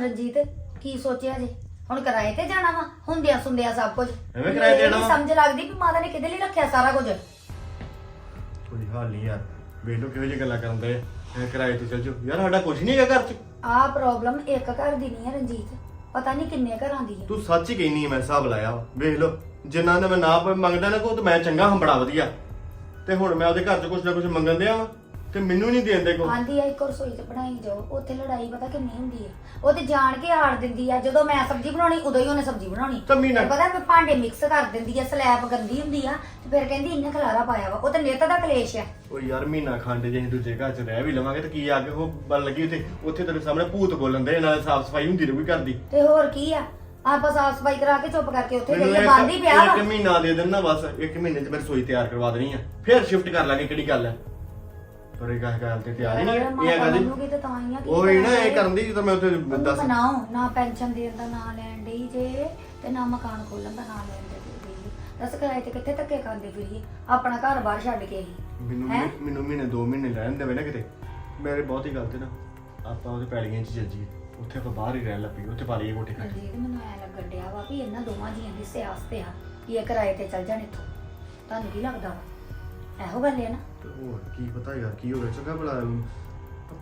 ਹੁਣ ਰਣਜੀਤ ਕੀ ਸੋਚਿਆ ਜੇ? ਹੁਣ ਕਿਰਾਏ ਤੇ ਜਾਣਾ ਵਾ ਹੁੰਦਿਆ ਸੁੰਦਿਆ ਸਭ ਕੁਝ। ਐਵੇਂ ਕਿਰਾਏ ਤੇ ਜਾਣਾ ਵਾ? ਸਮਝ ਲੱਗਦੀ ਵੀ ਮਾਤਾ ਨੇ ਕਿਹਦੇ ਲਈ ਰੱਖਿਆ ਸਾਰਾ ਕੁਝ। ਕੋਈ ਹਾਲ ਨਹੀਂ ਯਾਰ। ਵੇਖ ਕਿਹੋ ਜਿਹੀ ਗੱਲਾਂ ਕਰਦੇ ਐ ਕਿਰਾਏ ਤੇ ਚੱਲ ਜਾਓ। ਯਾਰ ਸਾਡਾ ਕੁਝ ਨਹੀਂ ਹੈਗਾ ਘਰ 'ਚ। ਆਹ ਪ੍ਰੋਬਲਮ ਇੱਕ ਘਰ ਦੀ ਨਹੀਂ ਹੈ ਰਣਜੀਤ। ਪਤਾ ਨਹੀਂ ਕਿੰਨੇ ਘਰਾਂ ਦੀ ਹੈ ਤੂੰ ਸੱਚ ਹੀ ਕਹਿਨੀ ਹੈ ਮੈਂ ਹਿਸਾਬ ਲਾਇਆ ਵਾ। ਵੇਖ ਲੋ ਜਿੰਨਾ ਨੇ ਮੈਂ ਨਾ ਪ- ਮੰਗਦਾ ਨਾ ਕੋ ਤੇ ਮੈਂ ਚੰਗਾ ਹਾਂ ਬੜਾ ਵਧੀਆ। ਤੇ ਹੁਣ ਮੈਂ ਉਹਦੇ ਘਰ 'ਚ ਕੁਝ ਨਾ ਕੁਝ ਮੰਗਣ ਦਿਆ ਵਾ। ਤੇ ਮੈਨੂੰ ਨਹੀਂ ਦੇਂਦੇ ਕੋ। ਆਂਦੀ ਆ ਇੱਕ ਰਸੋਈ ਚ ਬਣਾਈ ਜਾਓ ਉੱਥੇ ਲੜਾਈ ਪਤਾ ਕਿੰਨੀ ਹੁੰਦੀ ਹੈ ਉਹ ਤੇ ਜਾਣ ਕੇ ਹਾਰ ਦਿੰਦੀ ਆ ਜਦੋਂ ਮੈਂ ਸਬਜ਼ੀ ਬਣਾਉਣੀ ਉਦੋਂ ਹੀ ਉਹਨੇ ਸਬਜ਼ੀ ਬਣਾਉਣੀ। ਤਾਂ ਤੇ ਪਤਾ ਮੈਂ ਭਾਂਡੇ ਮਿਕਸ ਕਰ ਦਿੰਦੀ ਆ ਸਲੈਬ ਗੰਦੀ ਹੁੰਦੀ ਆ ਤੇ ਫਿਰ ਕਹਿੰਦੀ ਇੰਨਾ ਖਲਾਰਾ ਪਾਇਆ ਵਾ ਉਹ ਤੇ ਨਿੱਤ ਦਾ ਕਲੇਸ਼ ਆ। ਉਹ ਯਾਰ ਮਹੀਨਾ ਖੰਡ ਜੇ ਅਸੀਂ ਦੂਜੇ ਘਰ 'ਚ ਰਹਿ ਵੀ ਲਵਾਂਗੇ ਤੇ ਕੀ ਆ ਕੇ ਉਹ ਬਣ ਲੱਗੀ ਉੱਥੇ? ਉੱਥੇ ਤੇਰੇ ਸਾਹਮਣੇ ਭੂਤ ਬੋਲਣ ਦੇ ਨਾਲ ਸਾਫ਼ ਸਫ਼ਾਈ ਹੁੰਦੀ ਰਹੂਗੀ ਘਰ ਦੀ। ਤੇ ਹੋਰ ਕੀ ਆ? ਆਪਾਂ ਸਾਫ਼ ਸਫ਼ਾਈ ਕਰਾ ਕੇ ਚੁੱਪ ਕਰਕੇ ਉੱਥੇ ਮੈਨੂੰ ਜਾਈਏ ਬੰਦ ਹੀ ਪਿਆ ਇੱਕ ਮਹੀਨਾ ਦੇ ਦੇਣ ਬਸ ਇੱਕ ਮਹੀਨੇ 'ਚ ਮੈਂ ਰਸੋਈ ਤਿਆਰ ਕਰਵਾ ਦੇਣੀ ਆ। ਫਿਰ ਸ਼ਿਫਟ ਕਰ ਲਾਂਗੇ ਕਿਹੜੀ ਗੱਲ ਹੈ ਪਰ ਇਹ ਗੱਲ ਗੱਲ ਤੇ ਤਿਆਰ ਹੀ ਨਹੀਂ ਯਾਰ, ਇਹ ਮਾਤਾ ਗੱਲ ਮੰਨੂਗੀ ਤੇ ਤਾਂ ਹੀ ਆ ਕੀ ਉਹ ਹੀ ਨਾ ਇਹ ਕਰਾਂਗੇ। ਕਰਨ ਦੀ ਜਦੋਂ ਮੈਂ ਉੱਥੇ ਉਹਨੂੰ ਦੱਸ ਬਣਾਓ ਨਾ ਪੈਨਸ਼ਨ ਦੇਣ ਦਾ ਨਾਂ ਲੈਣ ਡਈ ਜੇ ਤੇ ਨਾ ਮਕਾਨ ਖੋਲਣ ਦਾ ਨਾਂ ਲੈਣ ਦੇ ਡਈ ਦੱਸ ਕਿਰਾਏ ਤੇ ਕਿੱਥੇ ਧੱਕੇ ਖਾਂਦੇ ਫਿਰੀਏ ਆਪਣਾ ਘਰ ਬਾਹਰ ਛੱਡ ਕੇ ਹੀ ਮੈਨੂੰ ਹੈਂ? ਮੈਨੂੰ ਮਹੀਨੇ ਦੋ ਮਹੀਨੇ ਰਹਿਣ ਦੇਵੇ ਨਾ ਕਿਤੇ। ਮੇਰੇ ਬਹੁਤੀ ਗਲਤ ਨਾ ਆਪਾਂ ਉਹਦੇ ਪੈਲੀਆਂ 'ਚ ਚੱਲ ਜੀਏ ਉੱਥੇ ਆਪਾਂ ਬਾਹਰ ਹੀ ਰਹਿਣ ਲੱਪੀ ਉੱਥੇ ਪਾ ਲਈਏ ਕੋਠੇ ਕੱਟ ਰਣਜੀਤ ਮੈਨੂੰ ਐ ਲੱਗਣ ਡਿਆ ਵਾ ਵੀ ਇਹਨਾਂ ਦੋਵਾਂ ਜੀਆਂ ਦੀ ਸਿਆਸਤ ਆ ਇਹ ਕਿਰਾਏ ਤੇ ਚੱਲ ਜਾਣ ਇੱਥੋਂ। ਤੁਹਾਨੂੰ ਕੀ ਲੱਗਦਾ ਵਾ? ਇਹੋ ਗੱਲ ਹੈ ਨਾ। ਤੇ ਹੋਰ ਕੀ ਪਤਾ ਯਾਰ ਕੀ ਹੋ ਗਿਆ? ਚੰਗਾ ਭਲਾ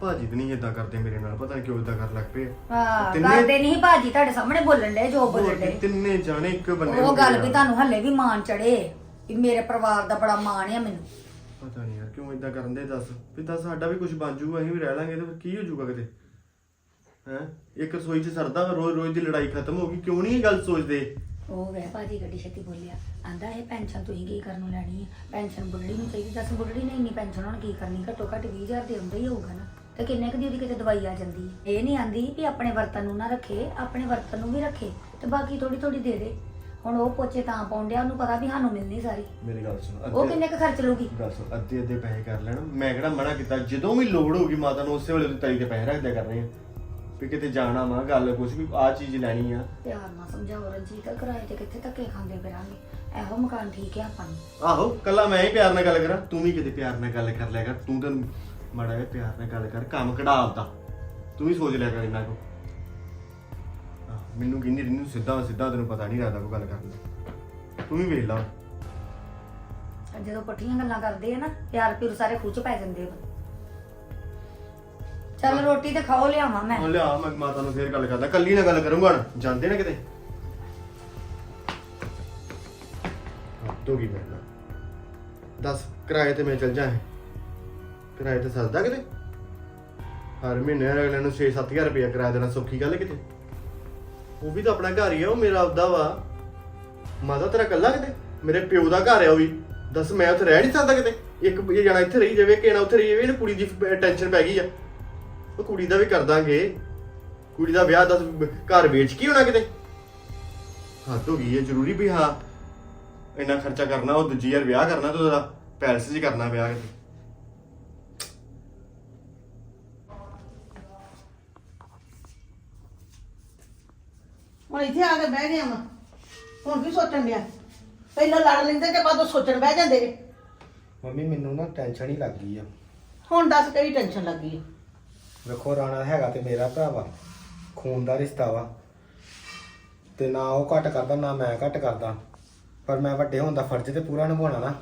ਭਾਜੀ ਤੇ ਨਹੀਂ ਇਦਾਂ ਕਰਦੇ ਮੇਰੇ ਨਾਲ ਪਤਾ ਨਹੀਂ ਕਿਉਂ ਇਦਾਂ ਕਰ ਲੱਗ ਪਏ ਹਾਂ ਤਿੰਨੇ- ਕਰਦੇ ਨਹੀਂ ਭਾਜੀ ਤੁਹਾਡੇ ਸਾਹਮਣੇ ਬੋਲਣ ਡੇ ਜੋ ਹੋਰ ਬੋਲਣ ਕੀ, ਡੇ ਤਿੰਨੇ ਜਾਣੇ ਇੱਕ ਬੰਨੇ ਉਹ ਹੋ ਗੱਲ ਵੀ ਯਾਰ। ਤੁਹਾਨੂੰ ਹੱਲੇ ਵੀ ਮਾਣ ਚੜੇ ਵੀ ਮੇਰੇ ਪਰਿਵਾਰ ਦਾ ਬੜਾ ਮਾਣ ਆ ਮੈਨੂੰ। ਪਤਾ ਨਹੀਂ ਯਾਰ ਕਿਉਂ ਇਦਾਂ ਕਰਨ ਦੇ ਦੱਸ। ਵੀ ਦੱਸ ਸਾਡਾ ਵੀ ਕੁਝ ਬਣ ਜੂਗਾ ਅਸੀਂ ਵੀ ਰਹਿ ਲਾਂਗੇ ਤੇ ਫਿਰ ਕੀ ਹੋ ਜੂਗਾ ਕਿਤੇ? ਹੈ? ਇੱਕ ਰਸੋਈ 'ਚ ਸਰਦਾ ਰੋਜ਼ ਰੋਜ਼ ਦੀ ਲੜਾਈ ਖਤਮ ਹੋ ਗਈ ਕਿਉਂ ਨਹੀਂ ਇਹ ਗੱਲ ਸੋਚਦੇ? ਉਹ ਵੇ ਭਾਜੀ ਗੱਡੀ ਛੇਤੀ ਬੋਲਿਆ ਆਂਦਾ ਇਹ ਪੈਨਸ਼ਨ ਤੁਸੀਂ ਕੀ ਕਰਨ ਨੂੰ ਲੈਣੀ ਹੈ ਪੈਨਸ਼ਨ ਬੁੱਢੜੀ ਨੂੰ ਚਾਹੀਦੀ ਦੱਸ ਬੁੱਢੜੀ ਨੇ ਇੰਨੀ ਪੈਨਸ਼ਨ ਹੁਣ ਕੀ ਕਰਨੀ? ਘੱਟੋ ਘੱਟ 20000 ਦੇ ਹੁੰਦਾ ਹੀ ਹੋਊਗਾ ਨਾ। ਤੇ ਕਿੰਨੇ ਕੁ ਦੀ ਉਹਦੀ ਕਿਤੇ ਦਵਾਈ ਆ ਜਾਂਦੀ ਹੈ ਇਹ ਨਹੀਂ ਆਂਦੀ ਵੀ ਆਪਣੇ ਵਰਤਨ ਨੂੰ ਨਾ ਰੱਖੇ ਆਪਣੇ ਵਰਤਨ ਨੂੰ ਵੀ ਰੱਖੇ ਤੇ ਬਾਕੀ ਥੋੜੀ ਥੋੜੀ ਦੇ ਦੇ। ਹੁਣ ਉਹ ਪੋਚੇ ਤਾਂ ਪਾਉਂਦਿਆ ਉਹਨੂੰ ਪਤਾ ਵੀ ਸਾਨੂੰ ਮਿਲਣੀ ਸਾਰੀ। ਮੇਰੀ ਗੱਲ ਸੁਣ ਉਹ ਅੱਧੇ- ਕਿੰਨੇ ਕੁ ਖਰਚ ਲੂਗੀ ਗੱਲ ਸੁਣ ਅੱਧੇ ਅੱਧੇ ਪੈਸੇ ਕਰ ਲੈਣ। ਮੈਂ ਕਿਹੜਾ ਮਨਾ ਕੀਤਾ ਜਦੋਂ ਵੀ ਲੋੜ ਹੋਊਗੀ ਮਾਤਾ ਨੂੰ ਉਸੇ ਵੇਲੇ ਤਾਈ ਦੇ ਪੈਸੇ ਰੱਖ ਦਿਆ ਕਰਨੇ ਆ। ਵੀ ਕਿਤੇ ਜਾਣਾ ਵਾ ਗੱਲ ਕੁਝ ਵੀ ਆ ਚੀਜ਼ ਲੈਣੀ ਆ। ਪਿਆਰ ਨਾਲ ਸਮਝਾਓ ਰਣਜੀਤ ਕਿਰਾਏ ਤੇ ਕਿੱਥੇ ਧੱਕੇ ਖਾਂਦੇ ਫਿਰਾਂਗੇ? ਇਹੋ ਮਕਾਨ ਠੀਕ ਹੈ ਆਪਾਂ ਨੂੰ। ਆਹੋ ਕੱਲਾ ਮੈਂ ਹੀ ਪਿਆਰ ਨਾਲ ਗੱਲ ਕਰਾਂ। ਤੂੰ ਵੀ ਕਿਤੇ ਪਿਆਰ ਨਾਲ ਗੱਲ ਕਰ ਲਿਆ ਕਰ। ਤੂੰ ਤਾਂ ਮਾੜਾ ਜਿਹਾ ਪਿਆਰ ਨਾਲ ਗੱਲ ਕਰ। ਕੰਮ ਕਢਾ ਆਪਦਾ। ਤੂੰ ਵੀ ਸੋਚ ਲਿਆ ਕਰ ਇੰਨਾ ਕੋ ਮੈਨੂੰ ਕਿੰਨੀ ਰਿੰਨੂ ਸਿੱਧਾ ਸਿੱਧਾ ਤੈਨੂੰ ਪਤਾ ਨਹੀਂ ਲੱਗਦਾ ਕੋਈ ਗੱਲ ਕਰਨ ਦਾ। ਤੂੰ ਵੀ ਵੇਖ ਲਾ। ਜਦੋਂ ਪੱਠੀਆਂ ਗੱਲਾਂ ਕਰਦੇ ਆ ਨਾ ਪਿਆਰ ਪਿਰ ਸਾਰੇ ਖੁੱਚ ਪੈ ਜਾਂਦੇ ਆ। ਚੱਲ ਰੋਟੀ ਤੇ ਖਾਓ ਲਿਆਵਾਂ ਮੈਂ। ਹੁਣ ਲਿਆ ਮੈਂ ਮਾਤਾ ਨੂੰ ਫੇਰ ਗੱਲ ਕਰਦਾ। ਕੱਲੀ ਨਾਲ ਗੱਲ ਕਰੂੰਗਾ ਹੁਣ? ਜਾਂਦੇ ਨਾ ਕਿਤੇ? ਦੋਗੀ ਮੈਂ ਦੱਸ ਕਿਰਾਏ ਤੇ ਮੈਂ ਚੱਲ ਜਾ ਕਿਰਾਏ ਤੇ ਸਸਦਾ ਕਿਤੇ? ਹਰ ਮਹੀਨੇ ਅਗਲੇ ਨੂੰ 6-7000 ਰੁਪਏ ਕਿਰਾਇਆ ਦੇਣਾ ਸੌਖੀ ਗੱਲ ਕਿਤੇ? ਉਹ ਵੀ ਤਾਂ ਆਪਣਾ ਘਰ ਹੀ ਆ ਉਹ ਮੇਰਾ ਆਪਦਾ ਵਾ। ਮਾਤਾ ਤੇਰਾ ਕੱਲਾ ਕਿਤੇ? ਮੇਰੇ ਪਿਓ ਦਾ ਘਰ ਆ ਉਹ ਵੀ। ਦੱਸ ਮੈਂ ਉੱਥੇ ਰਹਿ ਨਹੀਂ ਸਕਦਾ ਕਿਤੇ? ਇੱਕ ਇਹ ਜਾਣਾ ਇੱਥੇ ਰਹੀ ਜਾਵੇ ਕਿਹੜਾ ਉੱਥੇ ਰਹੀ ਜਾਵੇ ਇਹਨੂੰ ਕੁੜੀ ਦੀ ਟੈਨਸ਼ਨ ਪੈ ਗਈ ਆ। ਉਹ ਕੁੜੀ ਦਾ ਵੀ ਕਰ ਦਾਂਗੇ। ਕੁੜੀ ਦਾ ਵਿਆਹ ਦਾ ਘਰ ਵੇਚ ਕੇ ਹੋਣਾ ਕਿਤੇ? ਹੱਦ ਹੋ ਗਈ ਹੈ ਜ਼ਰੂਰੀ ਵੀ ਹਾਂ। ਇੰਨਾ ਖਰਚਾ ਕਰਨਾ ਉਹ ਦੂਜੀ ਯਾਰ ਵਿਆਹ ਕਰਨਾ ਤੇ ਉਹਦਾ ਪੈਲਸ 'ਚ ਕਰਨਾ ਵਿਆਹ ਕਿਤੇ। ਹੁਣ ਇੱਥੇ ਆ ਕੇ ਬਹਿ ਗਿਆ ਮੈਂ ਹੁਣ ਕੀ ਸੋਚਣ ਡਿਆ? ਪਹਿਲਾਂ ਲੜ ਲੈਂਦੇ ਤੇ ਬਾਅਦੋਂ ਸੋਚਣ ਬਹਿ ਜਾਂਦੇ। ਮੰਮੀ ਮੈਨੂੰ ਨਾ ਟੈਨਸ਼ਨ ਹੀ ਲੱਗ ਗਈ ਆ। ਹੁਣ ਦੱਸ ਕਿਹੜੀ ਟੈਨਸ਼ਨ ਲੱਗੀ ਹੈ ਵੇਖੋ ਰਾਣਾ ਹੈਗਾ ਤੇ ਮੇਰਾ ਭਰਾ ਵਾ ਖੂਨ ਦਾ ਰਿਸ਼ਤਾ ਵਾ। ਤੇ ਨਾ ਉਹ ਘੱਟ ਕਰਦਾ ਨਾ ਮੈਂ ਘੱਟ ਕਰਦਾ। ਪਰ ਮੈਂ ਵੱਡੇ ਹੋਣ ਦਾ ਫਰਜ਼ ਤੇ ਪੂਰਾ ਨਿਭਾਉਣਾ ਨਾ।